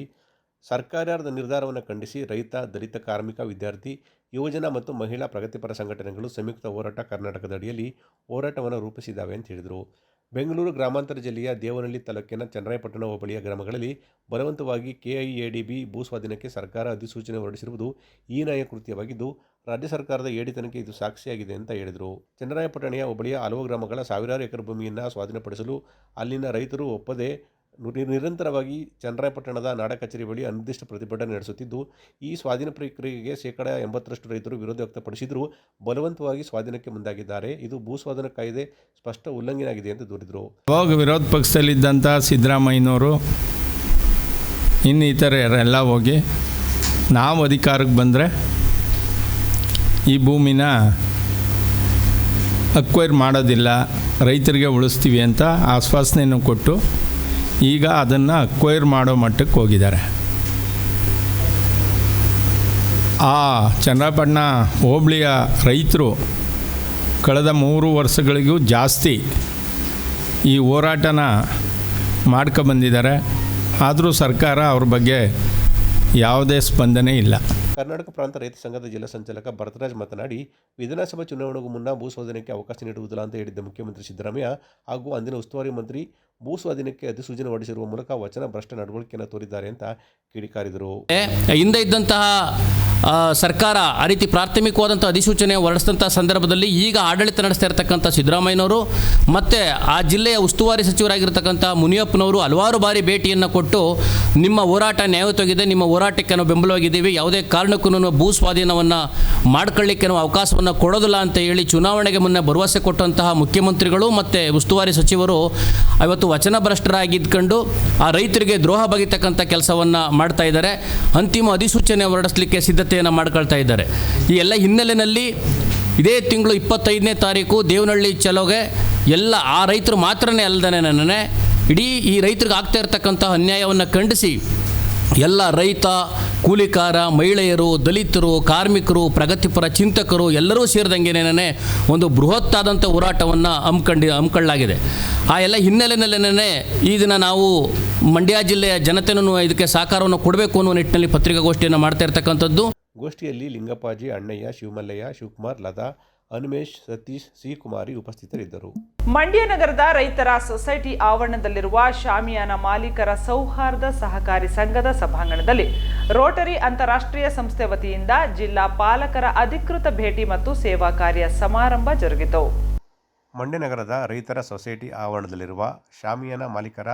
ಸರ್ಕಾರದ ನಿರ್ಧಾರವನ್ನು ಖಂಡಿಸಿ ರೈತ, ದಲಿತ, ಕಾರ್ಮಿಕ, ವಿದ್ಯಾರ್ಥಿ, ಯುವಜನ ಮತ್ತು ಮಹಿಳಾ ಪ್ರಗತಿಪರ ಸಂಘಟನೆಗಳು ಸಂಯುಕ್ತ ಹೋರಾಟ ಕರ್ನಾಟಕದ ಅಡಿಯಲ್ಲಿ ಹೋರಾಟವನ್ನು ರೂಪಿಸಿದ್ದಾವೆ ಅಂತ ಹೇಳಿದರು. ಬೆಂಗಳೂರು ಗ್ರಾಮಾಂತರ ಜಿಲ್ಲೆಯ ದೇವನಹಳ್ಳಿ ತಾಲೂಕಿನ ಚನ್ನರಾಯಪಟ್ಟಣ ಹೋಬಳಿಯ ಗ್ರಾಮಗಳಲ್ಲಿ ಬಲವಂತವಾಗಿ ಕೆಐಎಡಿಬಿ ಭೂ ಸ್ವಾಧೀನಕ್ಕೆ ಸರ್ಕಾರ ಅಧಿಸೂಚನೆ ಹೊರಡಿಸಿರುವುದು ಹೀನಾಯ ಕೃತ್ಯವಾಗಿದ್ದು, ರಾಜ್ಯ ಸರ್ಕಾರದ ಏಡಿತನಕ್ಕೆ ಇದು ಸಾಕ್ಷಿಯಾಗಿದೆ ಅಂತ ಹೇಳಿದರು. ಚನ್ನರಾಯಪಟ್ಟಣೆಯ ಹೋಬಳಿಯ ಹಲವು ಗ್ರಾಮಗಳ ಸಾವಿರಾರು ಎಕರೆ ಭೂಮಿಯನ್ನು ಸ್ವಾಧೀನಪಡಿಸಲು ಅಲ್ಲಿನ ರೈತರು ಒಪ್ಪದೆ ನಿರಂತರವಾಗಿ ಚನ್ನರಾಯಪಟ್ಟಣದ ನಾಡ ಕಚೇರಿ ಬಳಿ ಅನಿರ್ದಿಷ್ಟ ಪ್ರತಿಭಟನೆ ನಡೆಸುತ್ತಿದ್ದು, ಈ ಸ್ವಾಧೀನ ಪ್ರಕ್ರಿಯೆಗೆ ಶೇಕಡಾ ಎಂಬತ್ತರಷ್ಟು ರೈತರು ವಿರೋಧ ವ್ಯಕ್ತಪಡಿಸಿದರೂ. ಬಲವಂತವಾಗಿ ಸ್ವಾಧೀನಕ್ಕೆ ಮುಂದಾಗಿದ್ದಾರೆ. ಇದು ಭೂ ಸ್ವಾಧೀನ ಕಾಯ್ದೆ ಸ್ಪಷ್ಟ ಉಲ್ಲಂಘನೆಯಾಗಿದೆ ಎಂದು ದೂರಿದರು. ಅವಾಗ ವಿರೋಧ ಪಕ್ಷದಲ್ಲಿದ್ದಂಥ ಸಿದ್ದರಾಮಯ್ಯನವರು ಇನ್ನಿತರೆಲ್ಲ ಹೋಗಿ ನಾವು ಅಧಿಕಾರಕ್ಕೆ ಬಂದರೆ ಈ ಭೂಮಿನ ಅಕ್ವೈರ್ ಮಾಡೋದಿಲ್ಲ, ರೈತರಿಗೆ ಉಳಿಸ್ತೀವಿ ಅಂತ ಆಶ್ವಾಸನೆಯನ್ನು ಕೊಟ್ಟು ಈಗ ಅದನ್ನು ಅಕ್ವೈರ್ ಮಾಡೋ ಮಟ್ಟಕ್ಕೆ ಹೋಗಿದ್ದಾರೆ. ಆ ಚನ್ನಪಟ್ಟಣ ಹೋಬಳಿಯ ರೈತರು ಕಳೆದ ಮೂರು ವರ್ಷಗಳಿಗೂ ಜಾಸ್ತಿ ಈ ಹೋರಾಟನ ಮಾಡ್ಕೊಬಂದಿದ್ದಾರೆ ಆದರೂ ಸರ್ಕಾರ ಅವ್ರ ಬಗ್ಗೆ ಯಾವುದೇ ಸ್ಪಂದನೆ ಇಲ್ಲ. ಕರ್ನಾಟಕ ಪ್ರಾಂತ ರೈತ ಸಂಘದ ಜಿಲ್ಲಾ ಸಂಚಾಲಕ ಭರತರಾಜ್ ಮಾತನಾಡಿ, ವಿಧಾನಸಭಾ ಚುನಾವಣೆಗೂ ಮುನ್ನ ಭೂಸೋಧನೆಗೆ ಅವಕಾಶ ನೀಡುವುದಿಲ್ಲ ಅಂತ ಹೇಳಿದ್ದ ಮುಖ್ಯಮಂತ್ರಿ ಸಿದ್ದರಾಮಯ್ಯ ಹಾಗೂ ಅಂದಿನ ಉಸ್ತುವಾರಿ ಮಂತ್ರಿ ಭೂ ಸ್ವಾಧೀನಕ್ಕೆ ಅಧಿಸೂಚನೆ ಹೊರಡಿಸಿರುವ ಮೂಲಕ ವಚನ ಭ್ರಷ್ಟ ನಡವಳಿಕೆಯನ್ನು ತೋರಿದ್ದಾರೆ ಅಂತ ಕಿಡಿಕಾರಿದರು. ಹಿಂದೆ ಇದ್ದಂತಹ ಸರ್ಕಾರ ಆ ರೀತಿ ಪ್ರಾಥಮಿಕವಾದಂಥ ಅಧಿಸೂಚನೆ ಹೊರಡಿಸಿದಂಥ ಸಂದರ್ಭದಲ್ಲಿ ಈಗ ಆಡಳಿತ ನಡೆಸ್ತಾ ಇರತಕ್ಕಂಥ ಸಿದ್ದರಾಮಯ್ಯನವರು ಮತ್ತು ಆ ಜಿಲ್ಲೆಯ ಉಸ್ತುವಾರಿ ಸಚಿವರಾಗಿರ್ತಕ್ಕಂಥ ಮುನಿಯಪ್ಪನವರು ಹಲವಾರು ಬಾರಿ ಭೇಟಿಯನ್ನು ಕೊಟ್ಟು ನಿಮ್ಮ ಹೋರಾಟ ನ್ಯಾಯಯುತವಾಗಿದೆ ನಿಮ್ಮ ಹೋರಾಟಕ್ಕೆ ನಾವು ಬೆಂಬಲವಾಗಿದ್ದೀವಿ, ಯಾವುದೇ ಕಾರಣಕ್ಕೂ ಭೂ ಸ್ವಾಧೀನವನ್ನು ಮಾಡ್ಕೊಳ್ಳಿಕ್ಕೆ ನಾವು ಅವಕಾಶವನ್ನು ಕೊಡೋದಿಲ್ಲ ಅಂತ ಹೇಳಿ ಚುನಾವಣೆಗೆ ಮುನ್ನ ಭರವಸೆ ಕೊಟ್ಟಂತಹ ಮುಖ್ಯಮಂತ್ರಿಗಳು ಮತ್ತು ಉಸ್ತುವಾರಿ ಸಚಿವರು ಇವತ್ತು ವಚನಭ್ರಷ್ಟರಾಗಿದ್ಕೊಂಡು ಆ ರೈತರಿಗೆ ದ್ರೋಹ ಬಗೆತಕ್ಕಂಥ ಕೆಲಸವನ್ನು ಮಾಡ್ತಾ ಇದ್ದಾರೆ. ಅಂತಿಮ ಅಧಿಸೂಚನೆ ಹೊರಡಿಸಲಿಕ್ಕೆ ಸಿದ್ಧತೆಯನ್ನು ಮಾಡ್ಕೊಳ್ತಾ ಇದ್ದಾರೆ. ಈ ಎಲ್ಲ ಹಿನ್ನೆಲೆಯಲ್ಲಿ ಇದೇ ತಿಂಗಳು ಇಪ್ಪತ್ತೈದನೇ ತಾರೀಕು ದೇವನಹಳ್ಳಿ ಚಲೋಗೆ ಎಲ್ಲ ಆ ರೈತರು ಮಾತ್ರನೇ ಅಲ್ಲದೇ ನನ್ನೇ ಇಡೀ ಈ ರೈತರಿಗೆ ಆಗ್ತಾ ಇರತಕ್ಕಂಥ ಅನ್ಯಾಯವನ್ನು ಖಂಡಿಸಿ ಎಲ್ಲ ರೈತ, ಕೂಲಿಕಾರ, ಮಹಿಳೆಯರು, ದಲಿತರು, ಕಾರ್ಮಿಕರು, ಪ್ರಗತಿಪರ ಚಿಂತಕರು ಎಲ್ಲರೂ ಸೇರಿದಂಗೆನೇ ಒಂದು ಬೃಹತ್ತಾದಂಥ ಹೋರಾಟವನ್ನು ಹಮ್ಮಿಕೊಂಡು ಹಮ್ಮಿಕೊಳ್ಳಲಾಗಿದೆ ಆ ಎಲ್ಲ ಹಿನ್ನೆಲೆಯಲ್ಲೇನೆ ಈ ದಿನ ನಾವು ಮಂಡ್ಯ ಜಿಲ್ಲೆಯ ಜನತೆನೂ ಇದಕ್ಕೆ ಸಹಕಾರವನ್ನು ಕೊಡಬೇಕು ಅನ್ನೋ ನಿಟ್ಟಿನಲ್ಲಿ ಪತ್ರಿಕಾಗೋಷ್ಠಿಯನ್ನು ಮಾಡ್ತಾ ಇರ್ತಕ್ಕಂಥದ್ದು. ಗೋಷ್ಠಿಯಲ್ಲಿ ಲಿಂಗಪ್ಪಾಜಿ, ಅಣ್ಣಯ್ಯ, ಶಿವಮಲ್ಲಯ್ಯ, ಶಿವಕುಮಾರ್, ಲತಾ ಅನುಮೇಶ್ ಸತೀಶ್ ಸಿ ಕುಮಾರಿ ಉಪಸ್ಥಿತರಿದ್ದರು. ಮಂಡ್ಯ ನಗರದ ರೈತರ ಸೊಸೈಟಿ ಆವರಣದಲ್ಲಿರುವ ಶಾಮಿಯಾನ ಮಾಲೀಕರ ಸೌಹಾರ್ದ ಸಹಕಾರಿ ಸಂಘದ ಸಭಾಂಗಣದಲ್ಲಿ ರೋಟರಿ ಅಂತಾರಾಷ್ಟ್ರೀಯ ಸಂಸ್ಥೆ ವತಿಯಿಂದ ಜಿಲ್ಲಾ ಪಾಲಕರ ಅಧಿಕೃತ ಭೇಟಿ ಮತ್ತು ಸೇವಾ ಕಾರ್ಯ ಸಮಾರಂಭ ಜರುಗಿತು. ಮಂಡ್ಯ ನಗರದ ರೈತರ ಸೊಸೈಟಿ ಆವರಣದಲ್ಲಿರುವ ಶಾಮಿಯಾನ ಮಾಲೀಕರ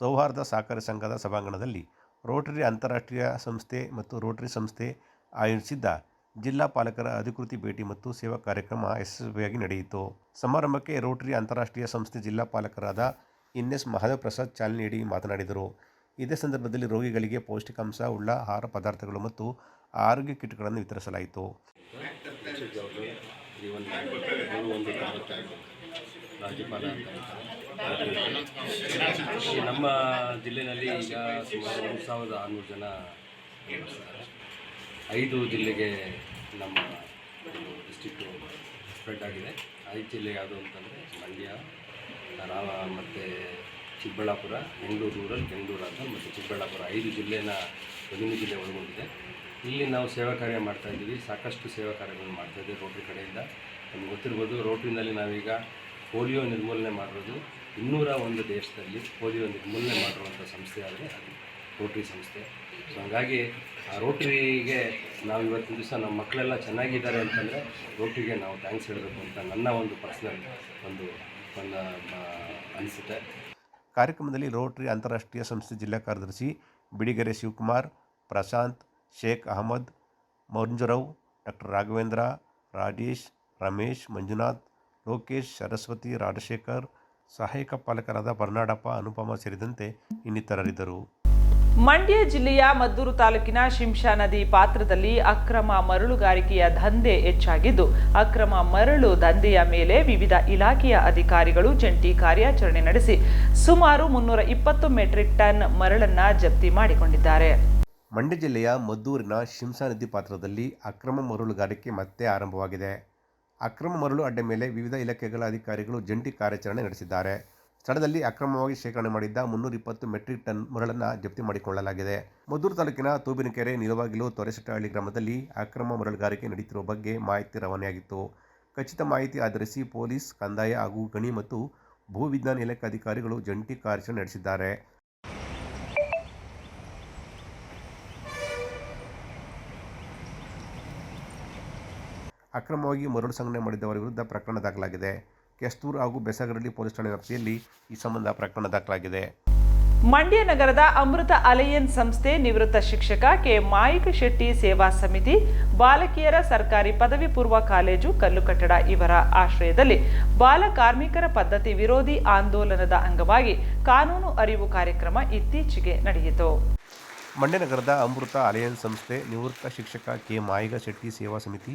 ಸೌಹಾರ್ದ ಸಹಕಾರಿ ಸಂಘದ ಸಭಾಂಗಣದಲ್ಲಿ ರೋಟರಿ ಅಂತಾರಾಷ್ಟ್ರೀಯ ಸಂಸ್ಥೆ ಮತ್ತು ರೋಟರಿ ಸಂಸ್ಥೆ ಆಯೋಜಿಸಿದ್ದ ಜಿಲ್ಲಾ ಪಾಲಕರ ಅಧಿಕೃತಿ ಭೇಟಿ ಮತ್ತು ಸೇವಾ ಕಾರ್ಯಕ್ರಮ ಯಶಸ್ವಿಯಾಗಿ ನಡೆಯಿತು ಸಮಾರಂಭಕ್ಕೆ ರೋಟರಿ ಅಂತಾರಾಷ್ಟ್ರೀಯ ಸಂಸ್ಥೆ ಜಿಲ್ಲಾ ಪಾಲಕರಾದ ಎನ್ ಎಸ್ ಮಹಾದೇವ್ ಪ್ರಸಾದ್ ಚಾಲನೆ ನೀಡಿ ಮಾತನಾಡಿದರು ಇದೇ ಸಂದರ್ಭದಲ್ಲಿ ರೋಗಿಗಳಿಗೆ ಪೌಷ್ಟಿಕಾಂಶ, ಉಳ್ಳ, ಆಹಾರ ಪದಾರ್ಥಗಳು ಮತ್ತು ಆರೋಗ್ಯ ಕಿಟ್ಗಳನ್ನು ವಿತರಿಸಲಾಯಿತು ನಮ್ಮ ಜಿಲ್ಲೆಯಲ್ಲಿ ಈಗ ಸುಮಾರು ಒಂದು ಸಾವಿರದ ಆರುನೂರು ಜನ. ಐದು ಜಿಲ್ಲೆಗೆ ನಮ್ಮ ಡಿಸ್ಟಿಕ್ಟು ಸ್ಪ್ರೆಡ್ ಆಗಿದೆ. ಐದು ಜಿಲ್ಲೆ ಯಾವುದು ಅಂತಂದರೆ ಮಂಡ್ಯ ರಾಮ ಮತ್ತು ಚಿಕ್ಕಬಳ್ಳಾಪುರ, ಬೆಂಗಳೂರು ರೂರಲ್ ಬೆಂಗಳೂರು ಅಂತ ಮತ್ತು ಚಿಕ್ಕಬಳ್ಳಾಪುರ. ಐದು ಜಿಲ್ಲೆನ ಒಂದೊಂದು ಜಿಲ್ಲೆ ಒಳಗೊಂಡಿದೆ. ಇಲ್ಲಿ ನಾವು ಸೇವಾ ಕಾರ್ಯ ಮಾಡ್ತಾ ಇದ್ದೀವಿ. ಸಾಕಷ್ಟು ಸೇವಾ ಕಾರ್ಯಗಳನ್ನು ಮಾಡ್ತಾ ಇದ್ದೀವಿ ರೋಟ್ರಿ ಕಡೆಯಿಂದ. ನಮ್ಗೆ ಗೊತ್ತಿರ್ಬೋದು ರೋಟ್ರಿನಲ್ಲಿ ನಾವೀಗ ಪೋಲಿಯೋ ನಿರ್ಮೂಲನೆ ಮಾಡಿರೋದು ಇನ್ನೂರ ಒಂದು ದೇಶದಲ್ಲಿ ಪೋಲಿಯೋ ನಿರ್ಮೂಲನೆ ಮಾಡಿರುವಂಥ ಸಂಸ್ಥೆ ಆದರೆ ಅದು ರೋಟ್ರಿ ಸಂಸ್ಥೆ. ಸೊ ಹಂಗಾಗಿ ಆ ರೋಟ್ರಿಗೆ ನಾವು ಇವತ್ತಿನ ದಿವಸ ನಮ್ಮ ಮಕ್ಕಳೆಲ್ಲ ಚೆನ್ನಾಗಿದ್ದಾರೆ ಅಂತಂದರೆ ರೋಟ್ರಿಗೆ ನಾವು ಥ್ಯಾಂಕ್ಸ್ ಹೇಳಬೇಕು ಅಂತ ನನ್ನ ಒಂದು ಪರ್ಸ್ನಲ್ ಒಂದು ನನ್ನ ಅನಿಸುತ್ತೆ ಕಾರ್ಯಕ್ರಮದಲ್ಲಿ ರೋಟ್ರಿ ಅಂತಾರಾಷ್ಟ್ರೀಯ ಸಂಸ್ಥೆ ಜಿಲ್ಲಾ ಕಾರ್ಯದರ್ಶಿ ಬಿಡಿಗೆರೆ ಶಿವಕುಮಾರ್, ಪ್ರಶಾಂತ್, ಶೇಖ್ ಅಹಮದ್ ಮಂಜುರವ್ ಡಾಕ್ಟರ್ ರಾಘವೇಂದ್ರ, ರಾಜೇಶ್, ರಮೇಶ್, ಮಂಜುನಾಥ್, ಲೋಕೇಶ್, ಸರಸ್ವತಿ, ರಾಜಶೇಖರ್, ಸಹಾಯಕ ಪಾಲಕರಾದ ಬರ್ನಾಡಪ್ಪ ಅನುಪಮ ಸೇರಿದಂತೆ ಇನ್ನಿತರರಿದ್ದರು. ಮಂಡ್ಯ ಜಿಲ್ಲೆಯ ಮದ್ದೂರು ತಾಲೂಕಿನ ಶಿಂಷಾ ನದಿ ಪಾತ್ರದಲ್ಲಿ ಅಕ್ರಮ ಮರಳುಗಾರಿಕೆಯ ದಂಧೆ ಹೆಚ್ಚಾಗಿದ್ದು, ಅಕ್ರಮ ಮರಳು ದಂಧೆಯ ಮೇಲೆ ವಿವಿಧ ಇಲಾಖೆಯ ಅಧಿಕಾರಿಗಳು ಜಂಟಿ ಕಾರ್ಯಾಚರಣೆ ನಡೆಸಿ ಸುಮಾರು ಮುನ್ನೂರ ಇಪ್ಪತ್ತು ಮೆಟ್ರಿಕ್ ಟನ್ ಮರಳನ್ನು ಜಪ್ತಿ ಮಾಡಿಕೊಂಡಿದ್ದಾರೆ. ಮಂಡ್ಯ ಜಿಲ್ಲೆಯ ಮದ್ದೂರಿನ ಶಿಂಸಾ ನದಿ ಪಾತ್ರದಲ್ಲಿ ಅಕ್ರಮ ಮರಳುಗಾರಿಕೆ ಮತ್ತೆ ಆರಂಭವಾಗಿದೆ. ಅಕ್ರಮ ಮರಳು ಅಡ್ಡೆ ಮೇಲೆ ವಿವಿಧ ಇಲಾಖೆಗಳ ಅಧಿಕಾರಿಗಳು ಜಂಟಿ ಕಾರ್ಯಾಚರಣೆ ನಡೆಸಿದ್ದಾರೆ. ಸ್ಥಳದಲ್ಲಿ ಅಕ್ರಮವಾಗಿ ಶೇಖರಣೆ ಮಾಡಿದ್ದ ಮುನ್ನೂರ ಇಪ್ಪತ್ತು ಮೆಟ್ರಿಕ್ ಟನ್ ಮರಳನ್ನು ಜಪ್ತಿ ಮಾಡಿಕೊಳ್ಳಲಾಗಿದೆ. ಮದ್ದೂರು ತಾಲೂಕಿನ ತೂಬಿನಕೆರೆ, ನಿಲುವಾಗಿಲು, ತೊರೆಸಟ್ಟಹಳ್ಳಿ ಗ್ರಾಮದಲ್ಲಿ ಅಕ್ರಮ ಮರಳುಗಾರಿಕೆ ನಡೆಯುತ್ತಿರುವ ಬಗ್ಗೆ ಮಾಹಿತಿ ರವಾನೆಯಾಗಿತ್ತು. ಖಚಿತ ಮಾಹಿತಿ ಆಧರಿಸಿ ಪೊಲೀಸ್, ಕಂದಾಯ ಹಾಗೂ ಗಣಿ ಮತ್ತು ಭೂವಿಜ್ಞಾನ ಇಲಾಖೆ ಅಧಿಕಾರಿಗಳು ಜಂಟಿ ಕಾರ್ಯಾಚರಣೆ ನಡೆಸಿದ್ದಾರೆ. ಅಕ್ರಮವಾಗಿ ಮರಳು ಸಂಗ್ರಹಣೆ ಮಾಡಿದವರ ವಿರುದ್ಧ ಪ್ರಕರಣ ದಾಖಲಾಗಿದೆ. ಕೆಸ್ತೂರು ಹಾಗೂ ಬೆಸಗರಳ್ಳಿ ಪೊಲೀಸ್ ಠಾಣೆ ವ್ಯಾಪ್ತಿಯಲ್ಲಿ ಈ ಸಂಬಂಧ ಪ್ರಕರಣ ದಾಖಲಾಗಿದೆ. ಮಂಡ್ಯ ನಗರದ ಅಮೃತ ಅಲಯನ್ ಸಂಸ್ಥೆ ನಿವೃತ್ತ ಶಿಕ್ಷಕ ಕೆ. ಮಾಯಿಕ ಶೆಟ್ಟಿ ಸೇವಾ ಸಮಿತಿ ಬಾಲಕಿಯರ ಸರ್ಕಾರಿ ಪದವಿ ಪೂರ್ವ ಕಾಲೇಜು ಕಲ್ಲು ಕಟ್ಟಡ ಇವರ ಆಶ್ರಯದಲ್ಲಿ ಬಾಲ ಕಾರ್ಮಿಕರ ಪದ್ಧತಿ ವಿರೋಧಿ ಆಂದೋಲನದ ಅಂಗವಾಗಿ ಕಾನೂನು ಅರಿವು ಕಾರ್ಯಕ್ರಮ ಇತ್ತೀಚೆಗೆ ನಡೆಯಿತು. ಮಂಡ್ಯ ನಗರದ ಅಮೃತ ಅಲಯನ್ ಸಂಸ್ಥೆ ನಿವೃತ್ತ ಶಿಕ್ಷಕ ಕೆ. ಮಾಯಿಗ ಶೆಟ್ಟಿ ಸೇವಾ ಸಮಿತಿ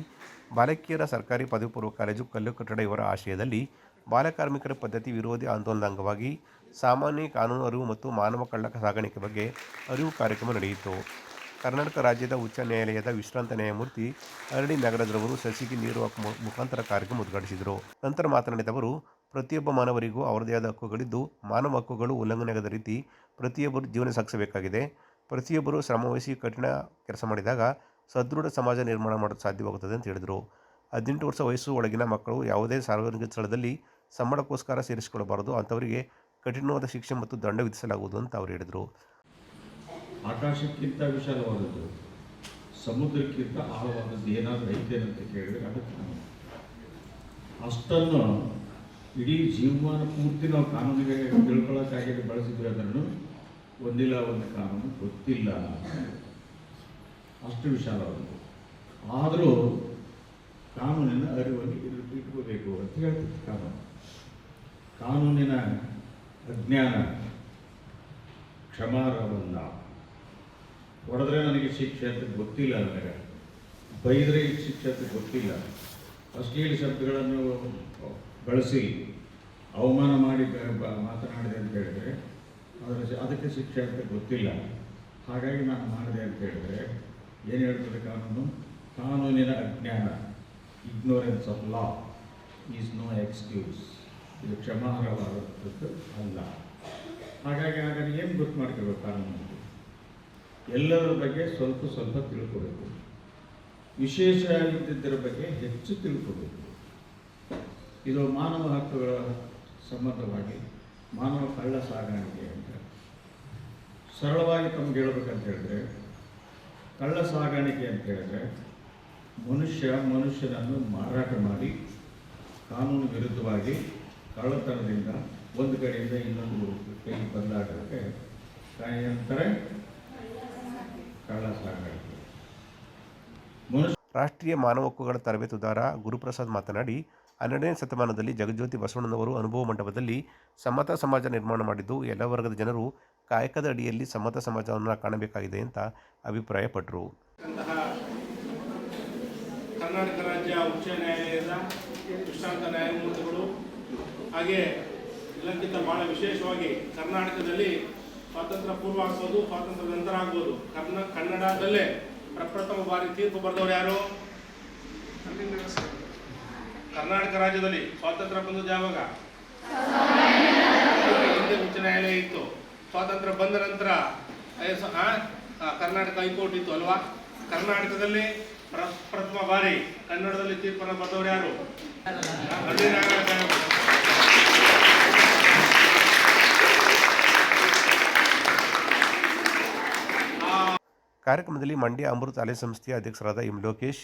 ಬಾಲಕಿಯರ ಸರ್ಕಾರಿ ಪದವಿ ಪೂರ್ವ ಕಾಲೇಜು ಕಲ್ಲು ಕಟ್ಟಡ ಇವರ ಆಶಯದಲ್ಲಿ ಬಾಲಕಾರ್ಮಿಕರ ಪದ್ಧತಿ ವಿರೋಧಿ ಆಂದೋಲನದ ಅಂಗವಾಗಿ ಸಾಮಾನ್ಯ ಕಾನೂನು ಅರಿವು ಮತ್ತು ಮಾನವ ಕಳ್ಳಕ ಸಾಗಾಣಿಕೆ ಬಗ್ಗೆ ಅರಿವು ಕಾರ್ಯಕ್ರಮ ನಡೆಯಿತು. ಕರ್ನಾಟಕ ರಾಜ್ಯದ ಉಚ್ಚ ನ್ಯಾಯಾಲಯದ ವಿಶ್ರಾಂತ ನ್ಯಾಯಮೂರ್ತಿ ಅರಳಿ ನಗರದವರು ಸಸಿಗೆ ನೀರು ಮುಖಾಂತರ ಕಾರ್ಯಕ್ರಮ ಉದ್ಘಾಟಿಸಿದರು. ನಂತರ ಮಾತನಾಡಿದ ಅವರು, ಪ್ರತಿಯೊಬ್ಬ ಮಾನವರಿಗೂ ಅವರದೇ ಆದ ಹಕ್ಕುಗಳಿದ್ದು ಮಾನವ ಹಕ್ಕುಗಳು ಉಲ್ಲಂಘನೆಯಾಗದ ರೀತಿ ಪ್ರತಿಯೊಬ್ಬರು ಜೀವನ ಸಾಗಿಸಬೇಕಾಗಿದೆ. ಪ್ರತಿಯೊಬ್ಬರು ಶ್ರಮವಹಿಸಿ ಕಠಿಣ ಕೆಲಸ ಮಾಡಿದಾಗ ಸದೃಢ ಸಮಾಜ ನಿರ್ಮಾಣ ಮಾಡಲು ಸಾಧ್ಯವಾಗುತ್ತದೆ ಅಂತ ಹೇಳಿದರು. ಹದಿನೆಂಟು ವರ್ಷ ವಯಸ್ಸು ಒಳಗಿನ ಮಕ್ಕಳು ಯಾವುದೇ ಸಾರ್ವಜನಿಕ ಸ್ಥಳದಲ್ಲಿ ಸಂಬಳಕ್ಕೋಸ್ಕರ ಸೇರಿಸಿಕೊಳ್ಳಬಾರದು, ಅಂಥವರಿಗೆ ಕಠಿಣವಾದ ಶಿಕ್ಷೆ ಮತ್ತು ದಂಡ ವಿಧಿಸಲಾಗುವುದು ಅಂತ ಅವರು ಹೇಳಿದರು. ಆಕಾಶಕ್ಕಿಂತ ವಿಶಾಲವಾದದ್ದು, ಸಮುದ್ರಕ್ಕಿಂತ ಆಳವಾದದ್ದು ಏನಾದರೂ ಐತೆ ಅಂತ ಕೇಳಿದ್ರೆ ಅದಕ್ಕೆ ನಾನು ಅಷ್ಟನ್ನು ಇಡೀ ಜೀವಮಾನ ಪೂರ್ತಿ ನಾವು ಕಾನೂನಿಗೆ ತಿಳ್ಕೊಳ್ಳೋಕ್ಕಾಗಿ ಬಳಸಿದ್ರೆ ಅದನ್ನು ಒಂದಿಲ್ಲ ಒಂದು ಕಾನೂನು ಗೊತ್ತಿಲ್ಲ. ಅಷ್ಟು ವಿಶಾಲವಾದದ್ದು. ಆದರೂ ಕಾನೂನಿನ ಅರಿವನ್ನು ಇಟ್ಕೋಬೇಕು ಅಂತ ಹೇಳ್ತಿತ್ತು ಕಾನೂನು. ಕಾನೂನಿನ ಅಜ್ಞಾನ ಕ್ಷಮಾರವಲ್ಲ ಹೊಡೆದ್ರೆ ನನಗೆ ಶಿಕ್ಷೆ ಅಂತ ಗೊತ್ತಿಲ್ಲ ಅಂದರೆ ಬೈದರೆ ಶಿಕ್ಷೆ ಅಂತ ಗೊತ್ತಿಲ್ಲ. ಅಶ್ಲೀಲ ಶಬ್ದಗಳನ್ನು ಬಳಸಿ ಅವಮಾನ ಮಾಡಿ ಮಾತನಾಡಿದೆ ಅಂತ ಹೇಳಿದ್ರೆ ಅದರ ಅದಕ್ಕೆ ಶಿಕ್ಷೆ ಅಂತ ಗೊತ್ತಿಲ್ಲ. ಹಾಗಾಗಿ ನಾನು ಮಾಡಿದೆ ಅಂತ ಹೇಳಿದ್ರೆ ಏನು ಹೇಳ್ತದೆ ಕಾನೂನು? ಕಾನೂನಿನ ಅಜ್ಞಾನ. Ignorance of law is no excuse ಇದು ಕ್ಷಮಾರ್ಹವಾದದ್ದು ಅಲ್ಲ. ಹಾಗಾಗಿ ಆಗ ಏನು ಗೊತ್ತು ಮಾಡ್ಕೋಬೇಕು ಕಾನೂನು ಎಲ್ಲರ ಬಗ್ಗೆ ಸ್ವಲ್ಪ ಸ್ವಲ್ಪ ತಿಳ್ಕೊಬೇಕು. ವಿಶೇಷ ಇದ್ದಿದ್ದರ ಬಗ್ಗೆ ಹೆಚ್ಚು ತಿಳ್ಕೊಬೇಕು. ಇದು ಮಾನವ ಹಕ್ಕುಗಳ ಸಂಬಂಧವಾಗಿ, ಮಾನವ ಕಳ್ಳ ಸಾಗಾಣಿಕೆ ಅಂತ. ಸರಳವಾಗಿ ತಮ್ಗೆ ಹೇಳ್ಬೇಕಂತ ಹೇಳಿದ್ರೆ ಕಳ್ಳ ಸಾಗಾಣಿಕೆ ಅಂತ ಹೇಳಿದ್ರೆ, ಮನುಷ್ಯ ಮನುಷ್ಯನನ್ನು ಮಾರಾಟ ಮಾಡಿ, ಕಾನೂನು ವಿರುದ್ಧವಾಗಿ ಕಳ್ಳತನದಿಂದ ಒಂದು ಕಡೆಯಿಂದ ಇನ್ನೊಂದು ಕೈ ಬದಲಾಟಕ್ಕೆ ಅಂತಾರೆ ಕಳ್ಳ ಸಾಗಾಣಿಕೆ. ಮನುಷ್ಯ ರಾಷ್ಟ್ರೀಯ ಮಾನವ ಹಕ್ಕುಗಳ ತರಬೇತುದಾರ ಗುರುಪ್ರಸಾದ್ ಮಾತನಾಡಿ, ಹನ್ನೆರಡನೇ ಶತಮಾನದಲ್ಲಿ ಜಗಜ್ಯೋತಿ ಬಸವಣ್ಣನವರು ಅನುಭವ ಮಂಟಪದಲ್ಲಿ ಸಮತ ಸಮಾಜ ನಿರ್ಮಾಣ ಮಾಡಿದ್ದು ಎಲ್ಲ ವರ್ಗದ ಜನರು ಕಾಯಕದ ಅಡಿಯಲ್ಲಿ ಸಮತ ಸಮಾಜವನ್ನು ಕಾಣಬೇಕಾಗಿದೆ ಅಂತ ಅಭಿಪ್ರಾಯಪಟ್ಟರು ಕರ್ನಾಟಕ ರಾಜ್ಯ ಉಚ್ಚ ನ್ಯಾಯಾಲಯದ ವಿಶ್ರಾಂತ ನ್ಯಾಯಮೂರ್ತಿಗಳು ಹಾಗೆ ಎಲ್ಲಕ್ಕಿಂತ ಬಹಳ ವಿಶೇಷವಾಗಿ ಕರ್ನಾಟಕದಲ್ಲಿ ಸ್ವಾತಂತ್ರ್ಯ ಪೂರ್ವ ಆಗ್ಬೋದು ಸ್ವಾತಂತ್ರ್ಯ ನಂತರ ಆಗ್ಬೋದು. ಕರ್ನ ಕನ್ನಡದಲ್ಲೇ ಪ್ರಪ್ರಥಮ ಬಾರಿ ತೀರ್ಪು ಬರೆದವರು ಯಾರು? ಕರ್ನಾಟಕ ರಾಜ್ಯದಲ್ಲಿ ಸ್ವಾತಂತ್ರ್ಯ ಬಂದದ್ದು ಯಾವಾಗ? ಹಿಂದೆ ಉಚ್ಚ ನ್ಯಾಯಾಲಯ ಇತ್ತು. ಸ್ವಾತಂತ್ರ್ಯ ಬಂದ ನಂತರ ಕರ್ನಾಟಕ ಹೈಕೋರ್ಟ್ ಇತ್ತು ಅಲ್ವಾ ಕರ್ನಾಟಕದಲ್ಲಿ ಪ್ರಥಮ ಬಾರಿ ಕನ್ನಡದಲ್ಲಿ ತೀರ್ಪನ್ನು ಬರೆದವರು ಯಾರು. ಕಾರ್ಯಕ್ರಮದಲ್ಲಿ ಮಂಡ್ಯ ಅಮೃತ ಅಲೆ ಸಂಸ್ಥೆಯ ಅಧ್ಯಕ್ಷರಾದ ಎಂ ಲೋಕೇಶ್,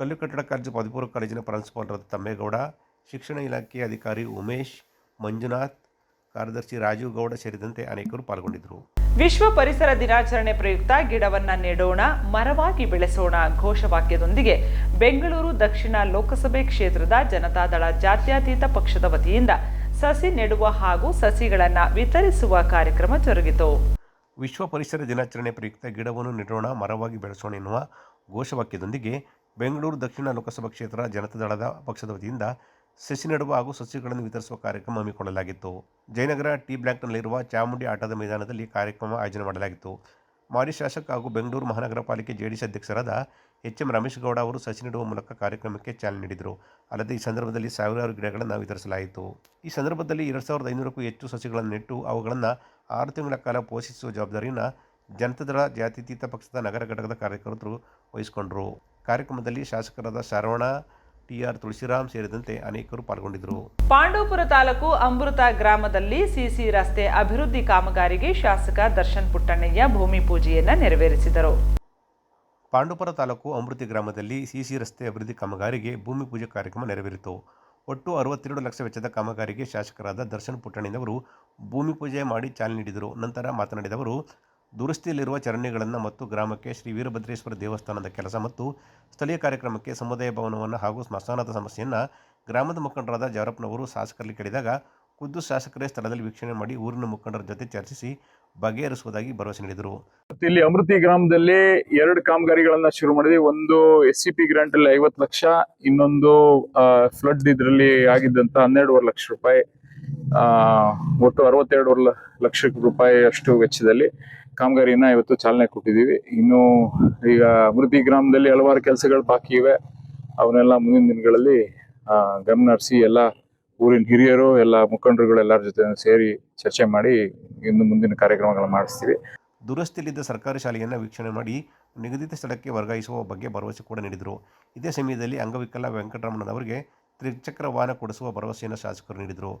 ಕಲ್ಲು ಕಟ್ಟಡ ಕಾಲೇಜು ಪದಪೂರ್ವ ಕಾಲೇಜಿನ ಪ್ರಾಂಶುಪಾಲರಾದ ತಮ್ಮೇಗೌಡ ಶಿಕ್ಷಣ ಇಲಾಖೆಯ ಅಧಿಕಾರಿ ಉಮೇಶ್, ಮಂಜುನಾಥ್ ಕಾರ್ಯದರ್ಶಿ ರಾಜೀವ್ ಗೌಡ ಸೇರಿದಂತೆ ಅನೇಕರು ಪಾಲ್ಗೊಂಡಿದ್ದರು. ವಿಶ್ವ ಪರಿಸರ ದಿನಾಚರಣೆ ಪ್ರಯುಕ್ತ ಗಿಡವನ್ನ ನೆಡೋಣ ಮರವಾಗಿ ಬೆಳೆಸೋಣ ಘೋಷವಾಕ್ಯದೊಂದಿಗೆ ಬೆಂಗಳೂರು ದಕ್ಷಿಣ ಲೋಕಸಭೆ ಕ್ಷೇತ್ರದ ಜನತಾದಳ ಜಾತ್ಯತೀತ ಪಕ್ಷದ ವತಿಯಿಂದ ಸಸಿ ನೆಡುವ ಹಾಗೂ ಸಸಿಗಳನ್ನು ವಿತರಿಸುವ ಕಾರ್ಯಕ್ರಮ ಜರುಗಿತು. ವಿಶ್ವ ಪರಿಸರ ದಿನಾಚರಣೆ ಪ್ರಯುಕ್ತ ಗಿಡವನ್ನು ನೆಡೋಣ ಮರವಾಗಿ ಬೆಳೆಸೋಣ ಎನ್ನುವ ಘೋಷವಾಕ್ಯದೊಂದಿಗೆ ಬೆಂಗಳೂರು ದಕ್ಷಿಣ ಲೋಕಸಭಾ ಕ್ಷೇತ್ರ ಜನತಾದಳದ ಪಕ್ಷದ ವತಿಯಿಂದ ಸಸಿ ನೆಡುವ ಹಾಗೂ ಸಸಿಗಳನ್ನು ವಿತರಿಸುವ ಕಾರ್ಯಕ್ರಮ ಹಮ್ಮಿಕೊಳ್ಳಲಾಗಿತ್ತು. ಜಯನಗರ ಟಿ ಬ್ಲಾಕ್ನಲ್ಲಿರುವ ಚಾಮುಂಡಿ ಆಟದ ಮೈದಾನದಲ್ಲಿ ಕಾರ್ಯಕ್ರಮ ಆಯೋಜನೆ ಮಾಡಲಾಗಿತ್ತು. ಮಾಜಿ ಶಾಸಕ ಹಾಗೂ ಬೆಂಗಳೂರು ಮಹಾನಗರ ಪಾಲಿಕೆ ಜೆಡಿಎಸ್ ಅಧ್ಯಕ್ಷರಾದ ಎಚ್ ಎಂ ರಮೇಶ್ ಗೌಡ ಅವರು ಸಸಿ ನೆಡುವ ಮೂಲಕ ಕಾರ್ಯಕ್ರಮಕ್ಕೆ ಚಾಲನೆ ನೀಡಿದರು. ಅಲ್ಲದೆ ಈ ಸಂದರ್ಭದಲ್ಲಿ ಸಾವಿರಾರು ಗಿಡಗಳನ್ನು ವಿತರಿಸಲಾಯಿತು. ಈ ಸಂದರ್ಭದಲ್ಲಿ ಎರಡು ಸಾವಿರದ ಐನೂರಕ್ಕೂ ಹೆಚ್ಚು ಸಸಿಗಳನ್ನು ನೆಟ್ಟು ಅವುಗಳನ್ನು ಆರು ತಿಂಗಳ ಕಾಲ ಪೋಷಿಸುವ ಜವಾಬ್ದಾರಿಯನ್ನು ಜನತಾದಳ ಜಾತ್ಯತೀತ ಪಕ್ಷದ ನಗರ ಘಟಕದ ಕಾರ್ಯಕರ್ತರು ವಹಿಸಿಕೊಂಡರು. ಕಾರ್ಯಕ್ರಮದಲ್ಲಿ ಶಾಸಕರಾದ ಶರವಣ ಟಿ ಆರ್ ತುಳಸಿರಾಮ್ ಸೇರಿದಂತೆ ಅನೇಕರು ಪಾಲ್ಗೊಂಡಿದ್ದರು. ಪಾಂಡವಪುರ ತಾಲೂಕು ಅಮೃತ ಗ್ರಾಮದಲ್ಲಿ ಸಿಸಿ ರಸ್ತೆ ಅಭಿವೃದ್ಧಿ ಕಾಮಗಾರಿಗೆ ಶಾಸಕ ದರ್ಶನ್ ಪುಟ್ಟಣ್ಣಯ್ಯ ಭೂಮಿ ಪೂಜೆಯನ್ನ ನೆರವೇರಿಸಿದರು. ಪಾಂಡವಪುರ ತಾಲೂಕು ಅಮೃತಿ ಗ್ರಾಮದಲ್ಲಿ ಸಿಸಿ ರಸ್ತೆ ಅಭಿವೃದ್ಧಿ ಕಾಮಗಾರಿಗೆ ಭೂಮಿ ಪೂಜೆ ಕಾರ್ಯಕ್ರಮ ನೆರವೇರಿತು. ಒಟ್ಟು ಅರವತ್ತೆರಡು ಲಕ್ಷ ವೆಚ್ಚದ ಕಾಮಗಾರಿಗೆ ಶಾಸಕರಾದ ದರ್ಶನ್ ಪುಟ್ಟಣ್ಣನವರು ಭೂಮಿ ಪೂಜೆ ಮಾಡಿ ಚಾಲನೆ ನೀಡಿದರು. ನಂತರ ಮಾತನಾಡಿದ ಅವರು ದುರಸ್ತಿಯಲ್ಲಿರುವ ಚರಂಡಿಗಳನ್ನು ಮತ್ತು ಗ್ರಾಮಕ್ಕೆ ಶ್ರೀ ವೀರಭದ್ರೇಶ್ವರ ದೇವಸ್ಥಾನದ ಕೆಲಸ ಮತ್ತು ಸ್ಥಳೀಯ ಕಾರ್ಯಕ್ರಮಕ್ಕೆ ಸಮುದಾಯ ಭವನವನ್ನು ಹಾಗೂ ಸ್ಮಶಾನದ ಸಮಸ್ಯೆಯನ್ನು ಗ್ರಾಮದ ಮುಖಂಡರಾದ ಜಾರಪ್ಪನವರು ಶಾಸಕರಲ್ಲಿ ಕೇಳಿದಾಗ ಖುದ್ದು ಶಾಸಕರೇ ಸ್ಥಳದಲ್ಲಿ ವೀಕ್ಷಣೆ ಮಾಡಿ ಊರಿನ ಮುಖಂಡರ ಜೊತೆ ಚರ್ಚಿಸಿ ಬಗೆಹರಿಸುವುದಾಗಿ ಭರವಸೆ ನೀಡಿದರು. ಇಲ್ಲಿ ಅಮೃತಿ ಗ್ರಾಮದಲ್ಲಿ ಎರಡು ಕಾಮಗಾರಿಗಳನ್ನ ಶುರು ಮಾಡಿದ್ವಿ. ಒಂದು ಎಸ್ ಸಿ ಪಿ ಗ್ರಾಂಟ್ ಅಲ್ಲಿ ಐವತ್ತು ಲಕ್ಷ, ಇನ್ನೊಂದು ಫ್ಲಡ್ ಇದರಲ್ಲಿ ಆಗಿದ್ದಂತ ಹನ್ನೆರಡುವರೆ ಲಕ್ಷ ರೂಪಾಯಿ ಒಟ್ಟು ಅರವತ್ತೆರಡುವರೆ ಲ- ಲಕ್ಷ ರೂಪಾಯಿ ಅಷ್ಟು ವೆಚ್ಚದಲ್ಲಿ ಕಾಮಗಾರಿನ ಇವತ್ತು ಚಾಲನೆ ಕೊಟ್ಟಿದ್ದೀವಿ. ಇನ್ನು ಈಗ ಮೃತಿ ಗ್ರಾಮದಲ್ಲಿ ಹಲವಾರು ಕೆಲಸಗಳು ಬಾಕಿ ಇವೆ. ಅವನ್ನೆಲ್ಲ ಮುಂದಿನ ದಿನಗಳಲ್ಲಿ ಗಮನ ಹರಿಸಿ ಎಲ್ಲ ಊರಿನ ಹಿರಿಯರು, ಎಲ್ಲ ಮುಖಂಡರುಗಳು ಎಲ್ಲರ ಜೊತೆ ಸೇರಿ ಚರ್ಚೆ ಮಾಡಿ ಇನ್ನು ಮುಂದಿನ ಕಾರ್ಯಕ್ರಮಗಳನ್ನು ಮಾಡಿಸ್ತೀವಿ. ದುರಸ್ತಿಯಲ್ಲಿದ್ದ ಸರ್ಕಾರಿ ಶಾಲೆಯನ್ನು ವೀಕ್ಷಣೆ ಮಾಡಿ ನಿಗದಿತ ಸ್ಥಳಕ್ಕೆ ವರ್ಗಾಯಿಸುವ ಬಗ್ಗೆ ಭರವಸೆ ಕೂಡ ನೀಡಿದರು. ಇದೇ ಸಮಯದಲ್ಲಿ ಅಂಗವಿಕಲ ವೆಂಕಟರಮಣನವರಿಗೆ ತ್ರಿಚಕ್ರ ವಾಹನ ಕೊಡಿಸುವ ಭರವಸೆಯನ್ನು ಶಾಸಕರು ನೀಡಿದರು.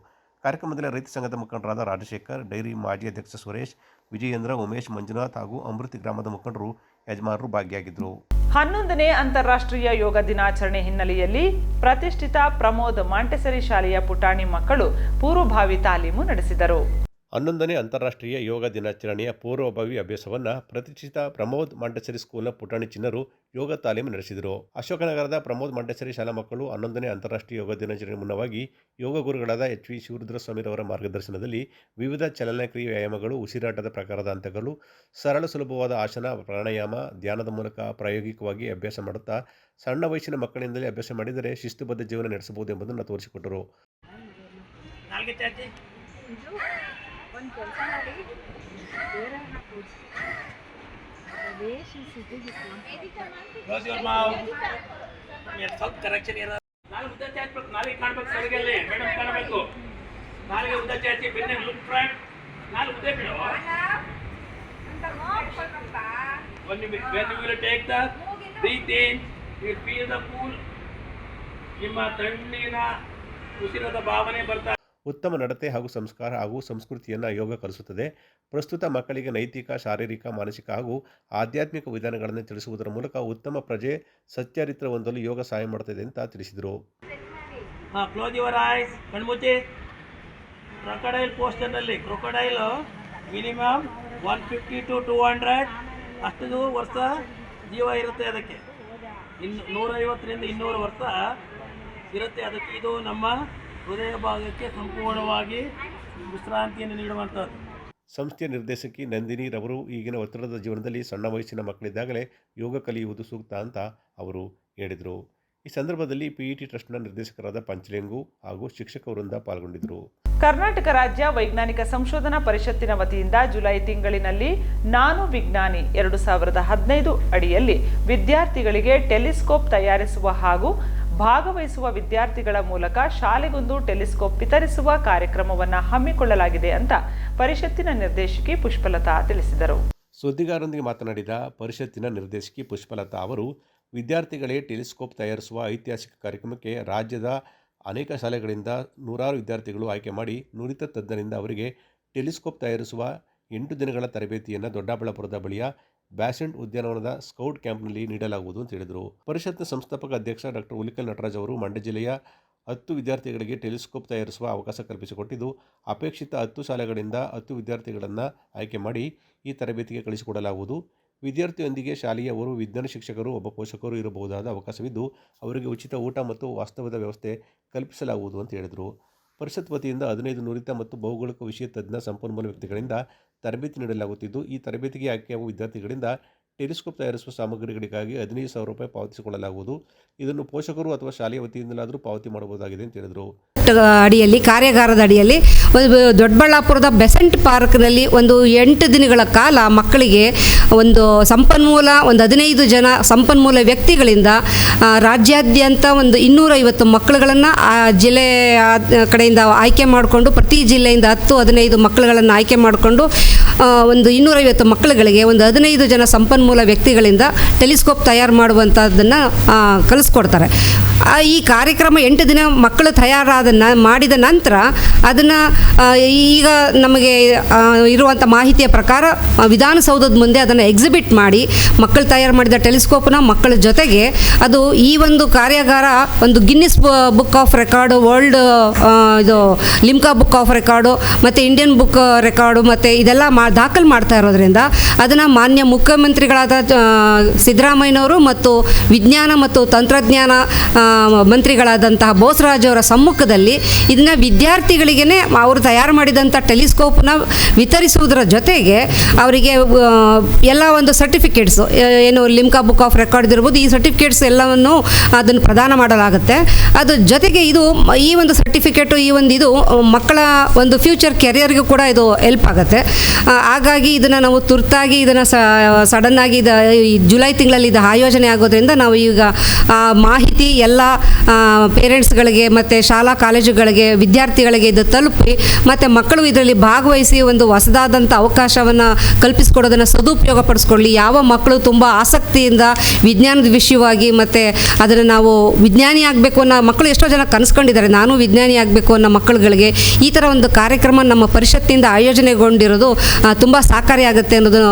ಕಾರ್ಯಕ್ರಮದಲ್ಲಿ ರೈತ ಸಂಘದ ಮುಖಂಡರಾದ ರಾಜಶೇಖರ್, ಡೈರಿ ಮಾಜಿ ಅಧ್ಯಕ್ಷ ಸುರೇಶ್, ವಿಜಯೇಂದ್ರ, ಉಮೇಶ್, ಮಂಜುನಾಥ್ ಹಾಗೂ ಅಮೃತಿ ಗ್ರಾಮದ ಮುಖಂಡರು, ಯಜಮಾನರು ಭಾಗಿಯಾಗಿದ್ದರು. ಹನ್ನೊಂದನೇ ಅಂತಾರಾಷ್ಟ್ರೀಯ ಯೋಗ ದಿನಾಚರಣೆ ಹಿನ್ನೆಲೆಯಲ್ಲಿ ಪ್ರತಿಷ್ಠಿತ ಪ್ರಮೋದ್ ಮಾಂಟೆಸರಿ ಶಾಲೆಯ ಪುಟಾಣಿ ಮಕ್ಕಳು ಪೂರ್ವಭಾವಿ ತಾಲೀಮು ನಡೆಸಿದರು. ಹನ್ನೊಂದನೇ ಅಂತಾರಾಷ್ಟ್ರೀಯ ಯೋಗ ದಿನಾಚರಣೆಯ ಪೂರ್ವಭಾವಿ ಅಭ್ಯಾಸವನ್ನು ಪ್ರತಿಷ್ಠಿತ ಪ್ರಮೋದ್ ಮಾಂಟೆಸರಿ ಸ್ಕೂಲ್ನ ಪುಟಾಣಿ ಚಿನ್ನರು ಯೋಗ ತಾಲೀಮು ನಡೆಸಿದರು. ಅಶೋಕನಗರದ ಪ್ರಮೋದ್ ಮಾಂಟೆಸರಿ ಶಾಲಾ ಮಕ್ಕಳು ಹನ್ನೊಂದನೇ ಅಂತಾರಾಷ್ಟ್ರೀಯ ಯೋಗ ದಿನಾಚರಣೆ ಮುನ್ನವಾಗಿ ಯೋಗ ಗುರುಗಳಾದ ಎಚ್ ವಿ ಶಿವರುದ್ರ ಸ್ವಾಮಿರವರ ಮಾರ್ಗದರ್ಶನದಲ್ಲಿ ವಿವಿಧ ಚಲನಕ್ರಿಯೆ ವ್ಯಾಯಾಮಗಳು, ಉಸಿರಾಟದ ಪ್ರಕಾರದ ಹಂತಗಳು, ಸರಳ ಸುಲಭವಾದ ಆಸನ, ಪ್ರಾಣಾಯಾಮ, ಧ್ಯಾನದ ಮೂಲಕ ಪ್ರಾಯೋಗಿಕವಾಗಿ ಅಭ್ಯಾಸ ಮಾಡುತ್ತಾ ಸಣ್ಣ ವಯಸ್ಸಿನ ಮಕ್ಕಳಿಂದಲೇ ಅಭ್ಯಾಸ ಮಾಡಿದರೆ ಶಿಸ್ತುಬದ್ಧ ಜೀವನ ನಡೆಸಬಹುದು ಎಂಬುದನ್ನು ತೋರಿಸಿಕೊಟ್ಟರು. ಸ್ವಲ್ಪ ಕರೆಕ್ಷನ್ ಇರೋ ನಾಲ್ಕು ಉದ್ದ ಹಾಕ್ಬೇಕು ನಾಲ್ಕು ಕಾಣ್ಬೇಕು ಸರಿಗಲ್ಲಿ. ಮೇಡಮ್ ಕಾಣಬೇಕು. ನಾಲ್ಗೆ ಉದ್ದ ಹಾಕಿ ಬೆನ್ನೆ ಲುಕ್ ಫ್ರಂಟ್ ನಾಲ್ಕು ಉದ್ದೇ ಬಿಡು. When. ನಿಮ್ಮ ತಣ್ಣಿನ ಉಸಿರದ ಭಾವನೆ ಬರ್ತಾ ಉತ್ತಮ ನಡತೆ ಹಾಗೂ ಸಂಸ್ಕಾರ ಹಾಗೂ ಸಂಸ್ಕೃತಿಯನ್ನು ಯೋಗ ಕಲಿಸುತ್ತದೆ. ಪ್ರಸ್ತುತ ಮಕ್ಕಳಿಗೆ ನೈತಿಕ, ಶಾರೀರಿಕ, ಮಾನಸಿಕ ಹಾಗೂ ಆಧ್ಯಾತ್ಮಿಕ ವಿಧಾನಗಳನ್ನು ತಿಳಿಸುವುದರ ಮೂಲಕ ಉತ್ತಮ ಪ್ರಜೆ ಸತ್ಯರಿತ್ರ ಹೊಂದಲು ಯೋಗ ಸಹಾಯ ಮಾಡುತ್ತದೆ ಅಂತ ತಿಳಿಸಿದರು. Crocodile ಪೋಸ್ಟರ್ನಲ್ಲಿ crocodile minimum one fifty to two hundred ಅಷ್ಟು ವರ್ಷ ಜೀವ ಇರುತ್ತೆ ಅದಕ್ಕೆ. ಇನ್ನು ನೂರೈವತ್ತರಿಂದ ಇನ್ನೂರು ವರ್ಷ ಇರುತ್ತೆ ಅದಕ್ಕೆ. ಇದು ನಮ್ಮ ಹೃದಯ ಭಾಗಕ್ಕೆ ಸಂಪೂರ್ಣವಾಗಿ ವಿಶ್ರಾಂತಿಯನ್ನು ನೀಡುವಂಥದ್ದು. ಸಂಸ್ಥೆಯ ನಿರ್ದೇಶಕಿ ನಂದಿನಿ ರವರು ಈಗಿನ ಒತ್ತಡದ ಜೀವನದಲ್ಲಿ ಸಣ್ಣ ವಯಸ್ಸಿನ ಮಕ್ಕಳಿದ್ದಾಗಲೇ ಯೋಗ ಕಲಿಯುವುದು ಸೂಕ್ತ ಅಂತ ಅವರು ಹೇಳಿದರು. ಈ ಸಂದರ್ಭದಲ್ಲಿ ಪಿಇಟಿ ಟ್ರಸ್ಟ್ನ ನಿರ್ದೇಶಕರಾದ ಪಂಚಲಿಂಗು ಹಾಗೂ ಶಿಕ್ಷಕ ವೃಂದ ಪಾಲ್ಗೊಂಡಿದ್ದರು. ಕರ್ನಾಟಕ ರಾಜ್ಯ ವೈಜ್ಞಾನಿಕ ಸಂಶೋಧನಾ ಪರಿಷತ್ತಿನ ವತಿಯಿಂದ ಜುಲೈ ತಿಂಗಳಿನಲ್ಲಿ ನಾನು ವಿಜ್ಞಾನಿ ಎರಡು ಸಾವಿರದ ಹದಿನೈದು ಅಡಿಯಲ್ಲಿ ವಿದ್ಯಾರ್ಥಿಗಳಿಗೆ ಟೆಲಿಸ್ಕೋಪ್ ತಯಾರಿಸುವ ಹಾಗೂ ಭಾಗವಹಿಸುವ ವಿದ್ಯಾರ್ಥಿಗಳ ಮೂಲಕ ಶಾಲೆಗೊಂದು ಟೆಲಿಸ್ಕೋಪ್ ವಿತರಿಸುವ ಕಾರ್ಯಕ್ರಮವನ್ನು ಹಮ್ಮಿಕೊಳ್ಳಲಾಗಿದೆ ಅಂತ ಪರಿಷತ್ತಿನ ನಿರ್ದೇಶಕಿ ಪುಷ್ಪಲತಾ ತಿಳಿಸಿದರು. ಸುದ್ದಿಗಾರರೊಂದಿಗೆ ಮಾತನಾಡಿದ ಪರಿಷತ್ತಿನ ನಿರ್ದೇಶಕಿ ಪುಷ್ಪಲತಾ ಅವರು, ವಿದ್ಯಾರ್ಥಿಗಳೇ ಟೆಲಿಸ್ಕೋಪ್ ತಯಾರಿಸುವ ಐತಿಹಾಸಿಕ ಕಾರ್ಯಕ್ರಮಕ್ಕೆ ರಾಜ್ಯದ ಅನೇಕ ಶಾಲೆಗಳಿಂದ ನೂರಾರು ವಿದ್ಯಾರ್ಥಿಗಳು ಆಯ್ಕೆ ಮಾಡಿ ನುರಿತ ತಜ್ಞರಿಂದ ಅವರಿಗೆ ಟೆಲಿಸ್ಕೋಪ್ ತಯಾರಿಸುವ ಎಂಟು ದಿನಗಳ ತರಬೇತಿಯನ್ನು ದೊಡ್ಡಬಳ್ಳಾಪುರದ ಬಳಿಯ ಬ್ಯಾಸೆಂಟ್ ಉದ್ಯಾನವನದ ಸ್ಕೌಟ್ ಕ್ಯಾಂಪ್ನಲ್ಲಿ ನೀಡಲಾಗುವುದು ಅಂತ ಹೇಳಿದರು. ಪರಿಷತ್ನ ಸಂಸ್ಥಾಪಕ ಅಧ್ಯಕ್ಷ ಡಾಕ್ಟರ್ ಉಲಿಕಲ್ ನಟರಾಜ್ ಅವರು ಮಂಡ್ಯ ಜಿಲ್ಲೆಯ ಹತ್ತು ವಿದ್ಯಾರ್ಥಿಗಳಿಗೆ ಟೆಲಿಸ್ಕೋಪ್ ತಯಾರಿಸುವ ಅವಕಾಶ ಕಲ್ಪಿಸಿಕೊಟ್ಟಿದ್ದು, ಅಪೇಕ್ಷಿತ ಹತ್ತು ಶಾಲೆಗಳಿಂದ ಹತ್ತು ವಿದ್ಯಾರ್ಥಿಗಳನ್ನು ಆಯ್ಕೆ ಮಾಡಿ ಈ ತರಬೇತಿಗೆ ಕಳಿಸಿಕೊಡಲಾಗುವುದು. ವಿದ್ಯಾರ್ಥಿಯೊಂದಿಗೆ ಶಾಲೆಯ ಓರ್ವ ವಿಜ್ಞಾನ ಶಿಕ್ಷಕರು, ಒಬ್ಬ ಪೋಷಕರು ಇರಬಹುದಾದ ಅವಕಾಶವಿದ್ದು, ಅವರಿಗೆ ಉಚಿತ ಊಟ ಮತ್ತು ವಾಸ್ತವದ ವ್ಯವಸ್ಥೆ ಕಲ್ಪಿಸಲಾಗುವುದು ಅಂತ ಹೇಳಿದರು. ಪರಿಷತ್ ವತಿಯಿಂದ ಹದಿನೈದು ನುರಿತ ಮತ್ತು ಭೌಗೋಳಿಕ ವಿಷಯ ತಜ್ಞ ಸಂಪನ್ಮೂಲ ವ್ಯಕ್ತಿಗಳಿಂದ ತರಬೇತಿ ನೀಡಲಾಗುತ್ತಿದ್ದು ಈ ತರಬೇತಿಗೆ ಆಯ್ಕೆಯಾಗುವ ವಿದ್ಯಾರ್ಥಿಗಳಿಂದ ಟೆಲಿಸ್ಕೋಪ್ ತಯಾರಿಸುವ ಸಾಮಗ್ರಿಗಳಿಗಾಗಿ ಹದಿನೈದು ಸಾವಿರ ರೂಪಾಯಿ ಪಾವತಿಸಿಕೊಳ್ಳಲಾಗುವುದು ಇದನ್ನು ಪೋಷಕರು ಅಥವಾ ಶಾಲೆಯ ವತಿಯಿಂದಲಾದರೂ ಪಾವತಿ ಮಾಡಬಹುದಾಗಿದೆ ಅಂತ ಹೇಳಿದರು. ಅಡಿಯಲ್ಲಿ, ಕಾರ್ಯಾಗಾರದ ಅಡಿಯಲ್ಲಿ ದೊಡ್ಡಬಳ್ಳಾಪುರದ ಬೆಸೆಂಟ್ ಪಾರ್ಕ್ನಲ್ಲಿ ಒಂದು ಎಂಟು ದಿನಗಳ ಕಾಲ ಮಕ್ಕಳಿಗೆ ಒಂದು ಸಂಪನ್ಮೂಲ, ಒಂದು ಹದಿನೈದು ಜನ ಸಂಪನ್ಮೂಲ ವ್ಯಕ್ತಿಗಳಿಂದ ರಾಜ್ಯಾದ್ಯಂತ ಒಂದು ಇನ್ನೂರೈವತ್ತು ಮಕ್ಕಳುಗಳನ್ನು ಆ ಜಿಲ್ಲೆ ಕಡೆಯಿಂದ ಆಯ್ಕೆ ಮಾಡಿಕೊಂಡು, ಪ್ರತಿ ಜಿಲ್ಲೆಯಿಂದ ಹತ್ತು, ಹದಿನೈದು ಮಕ್ಕಳುಗಳನ್ನು ಆಯ್ಕೆ ಮಾಡಿಕೊಂಡು ಒಂದು ಇನ್ನೂರೈವತ್ತು ಮಕ್ಕಳುಗಳಿಗೆ ಒಂದು ಹದಿನೈದು ಜನ ಸಂಪನ್ಮೂಲ ವ್ಯಕ್ತಿಗಳಿಂದ ಟೆಲಿಸ್ಕೋಪ್ ತಯಾರು ಮಾಡುವಂಥದ್ದನ್ನು ಕಲಿಸ್ಕೊಡ್ತಾರೆ. ಈ ಕಾರ್ಯಕ್ರಮ ಎಂಟು ದಿನ ಮಕ್ಕಳು ತಯಾರಾದ ಮಾಡಿದ ನಂತರ ಅದನ್ನು ಈಗ ನಮಗೆ ಇರುವಂಥ ಮಾಹಿತಿಯ ಪ್ರಕಾರ ವಿಧಾನಸೌಧದ ಮುಂದೆ ಅದನ್ನು ಎಕ್ಸಿಬಿಟ್ ಮಾಡಿ ಮಕ್ಕಳು ತಯಾರು ಮಾಡಿದ ಟೆಲಿಸ್ಕೋಪ್ನ ಮಕ್ಕಳ ಜೊತೆಗೆ ಅದು ಈ ಒಂದು ಕಾರ್ಯಾಗಾರ ಒಂದು Guinness book of record world ಇದು ಲಿಮ್ಕಾ ಬುಕ್ ಆಫ್ ರೆಕಾರ್ಡು ಮತ್ತು ಇಂಡಿಯನ್ ಬುಕ್ ರೆಕಾರ್ಡು ಮತ್ತು ಇದೆಲ್ಲ ಮಾ ದಾಖಲು ಮಾಡ್ತಾ ಇರೋದ್ರಿಂದ ಅದನ್ನು ಮಾನ್ಯ ಮುಖ್ಯಮಂತ್ರಿಗಳಾದ ಸಿದ್ದರಾಮಯ್ಯನವರು ಮತ್ತು ವಿಜ್ಞಾನ ಮತ್ತು ತಂತ್ರಜ್ಞಾನ ಮಂತ್ರಿಗಳಾದಂತಹ ಬೋಸರಾಜ್ ಅವರ ಸಮ್ಮುಖದಲ್ಲಿ ಇದನ್ನ ವಿದ್ಯಾರ್ಥಿಗಳಿಗೇ ಅವರು ತಯಾರು ಮಾಡಿದಂಥ ಟೆಲಿಸ್ಕೋಪ್ನ ವಿತರಿಸುವುದರ ಜೊತೆಗೆ ಅವರಿಗೆ ಎಲ್ಲ ಒಂದು ಸರ್ಟಿಫಿಕೇಟ್ಸು ಏನು ಲಿಮ್ಕಾ ಬುಕ್ ಆಫ್ ರೆಕಾರ್ಡ್ ಇರ್ಬೋದು, ಈ ಸರ್ಟಿಫಿಕೇಟ್ಸ್ ಎಲ್ಲವನ್ನು ಅದನ್ನು ಪ್ರದಾನ ಮಾಡಲಾಗುತ್ತೆ. ಅದು ಜೊತೆಗೆ ಇದು ಈ ಒಂದು ಸರ್ಟಿಫಿಕೇಟು, ಈ ಒಂದು ಇದು ಮಕ್ಕಳ ಒಂದು ಫ್ಯೂಚರ್ ಕೆರಿಯರ್ಗೂ ಕೂಡ ಇದು ಹೆಲ್ಪ್ ಆಗುತ್ತೆ. ಹಾಗಾಗಿ ಇದನ್ನು ನಾವು ತುರ್ತಾಗಿ ಇದನ್ನು ಸಡನ್ನಾಗಿ ಇದು ಜುಲೈ ತಿಂಗಳಲ್ಲಿ ಇದು ಆಯೋಜನೆ ಆಗೋದ್ರಿಂದ ನಾವು ಈಗ ಮಾಹಿತಿ ಎಲ್ಲ ಪೇರೆಂಟ್ಸ್ಗಳಿಗೆ ಮತ್ತು ಶಾಲಾ ಕಾಲೇಜುಗಳಿಗೆ, ವಿದ್ಯಾರ್ಥಿಗಳಿಗೆ ಇದು ತಲುಪಿ, ಮತ್ತು ಮಕ್ಕಳು ಇದರಲ್ಲಿ ಭಾಗವಹಿಸಿ ಒಂದು ಹೊಸದಾದಂಥ ಅವಕಾಶವನ್ನು ಕಲ್ಪಿಸಿಕೊಡೋದನ್ನು ಸದುಪಯೋಗ ಪಡಿಸ್ಕೊಳ್ಳಿ. ಯಾವ ಮಕ್ಕಳು ತುಂಬ ಆಸಕ್ತಿಯಿಂದ ವಿಜ್ಞಾನದ ವಿಷಯವಾಗಿ ಮತ್ತು ಅದನ್ನು ನಾವು ವಿಜ್ಞಾನಿ ಆಗಬೇಕು ಅನ್ನೋ ಮಕ್ಕಳು ಎಷ್ಟೋ ಜನ ಕನಸ್ಕೊಂಡಿದ್ದಾರೆ. ನಾನು ವಿಜ್ಞಾನಿ ಆಗಬೇಕು ಅನ್ನೋ ಮಕ್ಕಳುಗಳಿಗೆ ಈ ಥರ ಒಂದು ಕಾರ್ಯಕ್ರಮ ನಮ್ಮ ಪರಿಷತ್ತಿಂದ ಆಯೋಜನೆಗೊಂಡಿರೋದು ತುಂಬ ಸಹಕಾರಿಯಾಗುತ್ತೆ ಅನ್ನೋದು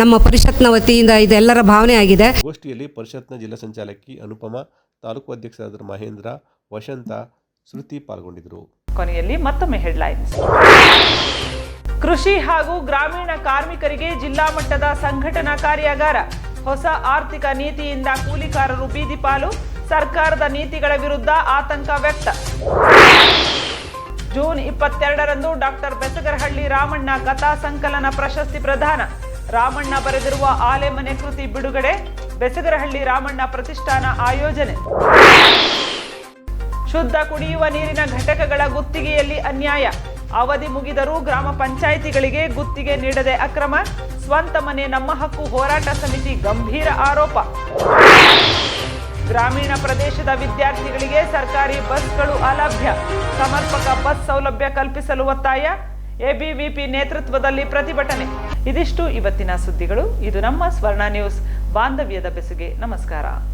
ನಮ್ಮ ಪರಿಷತ್ನ ವತಿಯಿಂದ ಇದೆಲ್ಲರ ಭಾವನೆ ಆಗಿದೆ. ಗೋಷ್ಠಿಯಲ್ಲಿ ಪರಿಷತ್ನ ಜಿಲ್ಲಾ ಸಂಚಾಲಕಿ ಅನುಪಮ ತಾಲೂಕು ಅಧ್ಯಕ್ಷರಾದ ಮಹೇಂದ್ರ ವಸಂತ ಶ್ರುತಿ ಪಾಲ್ಗೊಂಡಿದ್ದರು. ಕೊನೆಯಲ್ಲಿ ಮತ್ತೊಮ್ಮೆ ಹೆಡ್ಲೈನ್ಸ್ ಕೃಷಿ ಹಾಗೂ ಗ್ರಾಮೀಣ ಕಾರ್ಮಿಕರಿಗೆ ಜಿಲ್ಲಾ ಮಟ್ಟದ ಸಂಘಟನಾ ಕಾರ್ಯಾಗಾರ. ಹೊಸ ಆರ್ಥಿಕ ನೀತಿಯಿಂದ ಕೂಲಿಕಾರರು ಬೀದಿ ಪಾಲು ಸರ್ಕಾರದ ನೀತಿಗಳ ವಿರುದ್ಧ ಆತಂಕ ವ್ಯಕ್ತ. ಜೂನ್ ಇಪ್ಪತ್ತೆರಡರಂದು ಡಾಕ್ಟರ್ ಬೆಸಗರಹಳ್ಳಿ ರಾಮಣ್ಣ ಕಥಾ ಸಂಕಲನ ಪ್ರಶಸ್ತಿ ಪ್ರದಾನ. ರಾಮಣ್ಣ ಬರೆದಿರುವ ಆಲೆಮನೆ ಕೃತಿ ಬಿಡುಗಡೆ, ಬೆಸಗರಹಳ್ಳಿ ರಾಮಣ್ಣ ಪ್ರತಿಷ್ಠಾನ ಆಯೋಜನೆ. ಶುದ್ಧ ಕುಡಿಯುವ ನೀರಿನ ಘಟಕಗಳ ಗುತ್ತಿಗೆಯಲ್ಲಿ ಅನ್ಯಾಯ. ಅವಧಿ ಮುಗಿದರೂ ಗ್ರಾಮ ಪಂಚಾಯಿತಿಗಳಿಗೆ ಗುತ್ತಿಗೆ ನೀಡದೆ ಅಕ್ರಮ. ಸ್ವಂತ ಮನೆ ನಮ್ಮ ಹಕ್ಕು ಹೋರಾಟ ಸಮಿತಿ ಗಂಭೀರ ಆರೋಪ. ಗ್ರಾಮೀಣ ಪ್ರದೇಶದ ವಿದ್ಯಾರ್ಥಿಗಳಿಗೆ ಸರ್ಕಾರಿ ಬಸ್ಗಳು ಅಲಭ್ಯ. ಸಮರ್ಪಕ ಬಸ್ ಸೌಲಭ್ಯ ಕಲ್ಪಿಸಲು ಒತ್ತಾಯ. ಎಬಿವಿಪಿ ನೇತೃತ್ವದಲ್ಲಿ ಪ್ರತಿಭಟನೆ. ಇದಿಷ್ಟು ಇವತ್ತಿನ ಸುದ್ದಿಗಳು. ಇದು ನಮ್ಮ ಸ್ವರ್ಣ ನ್ಯೂಸ್. ಬಾಂಧವ್ಯದ ಬೆಸುಗೆ. ನಮಸ್ಕಾರ.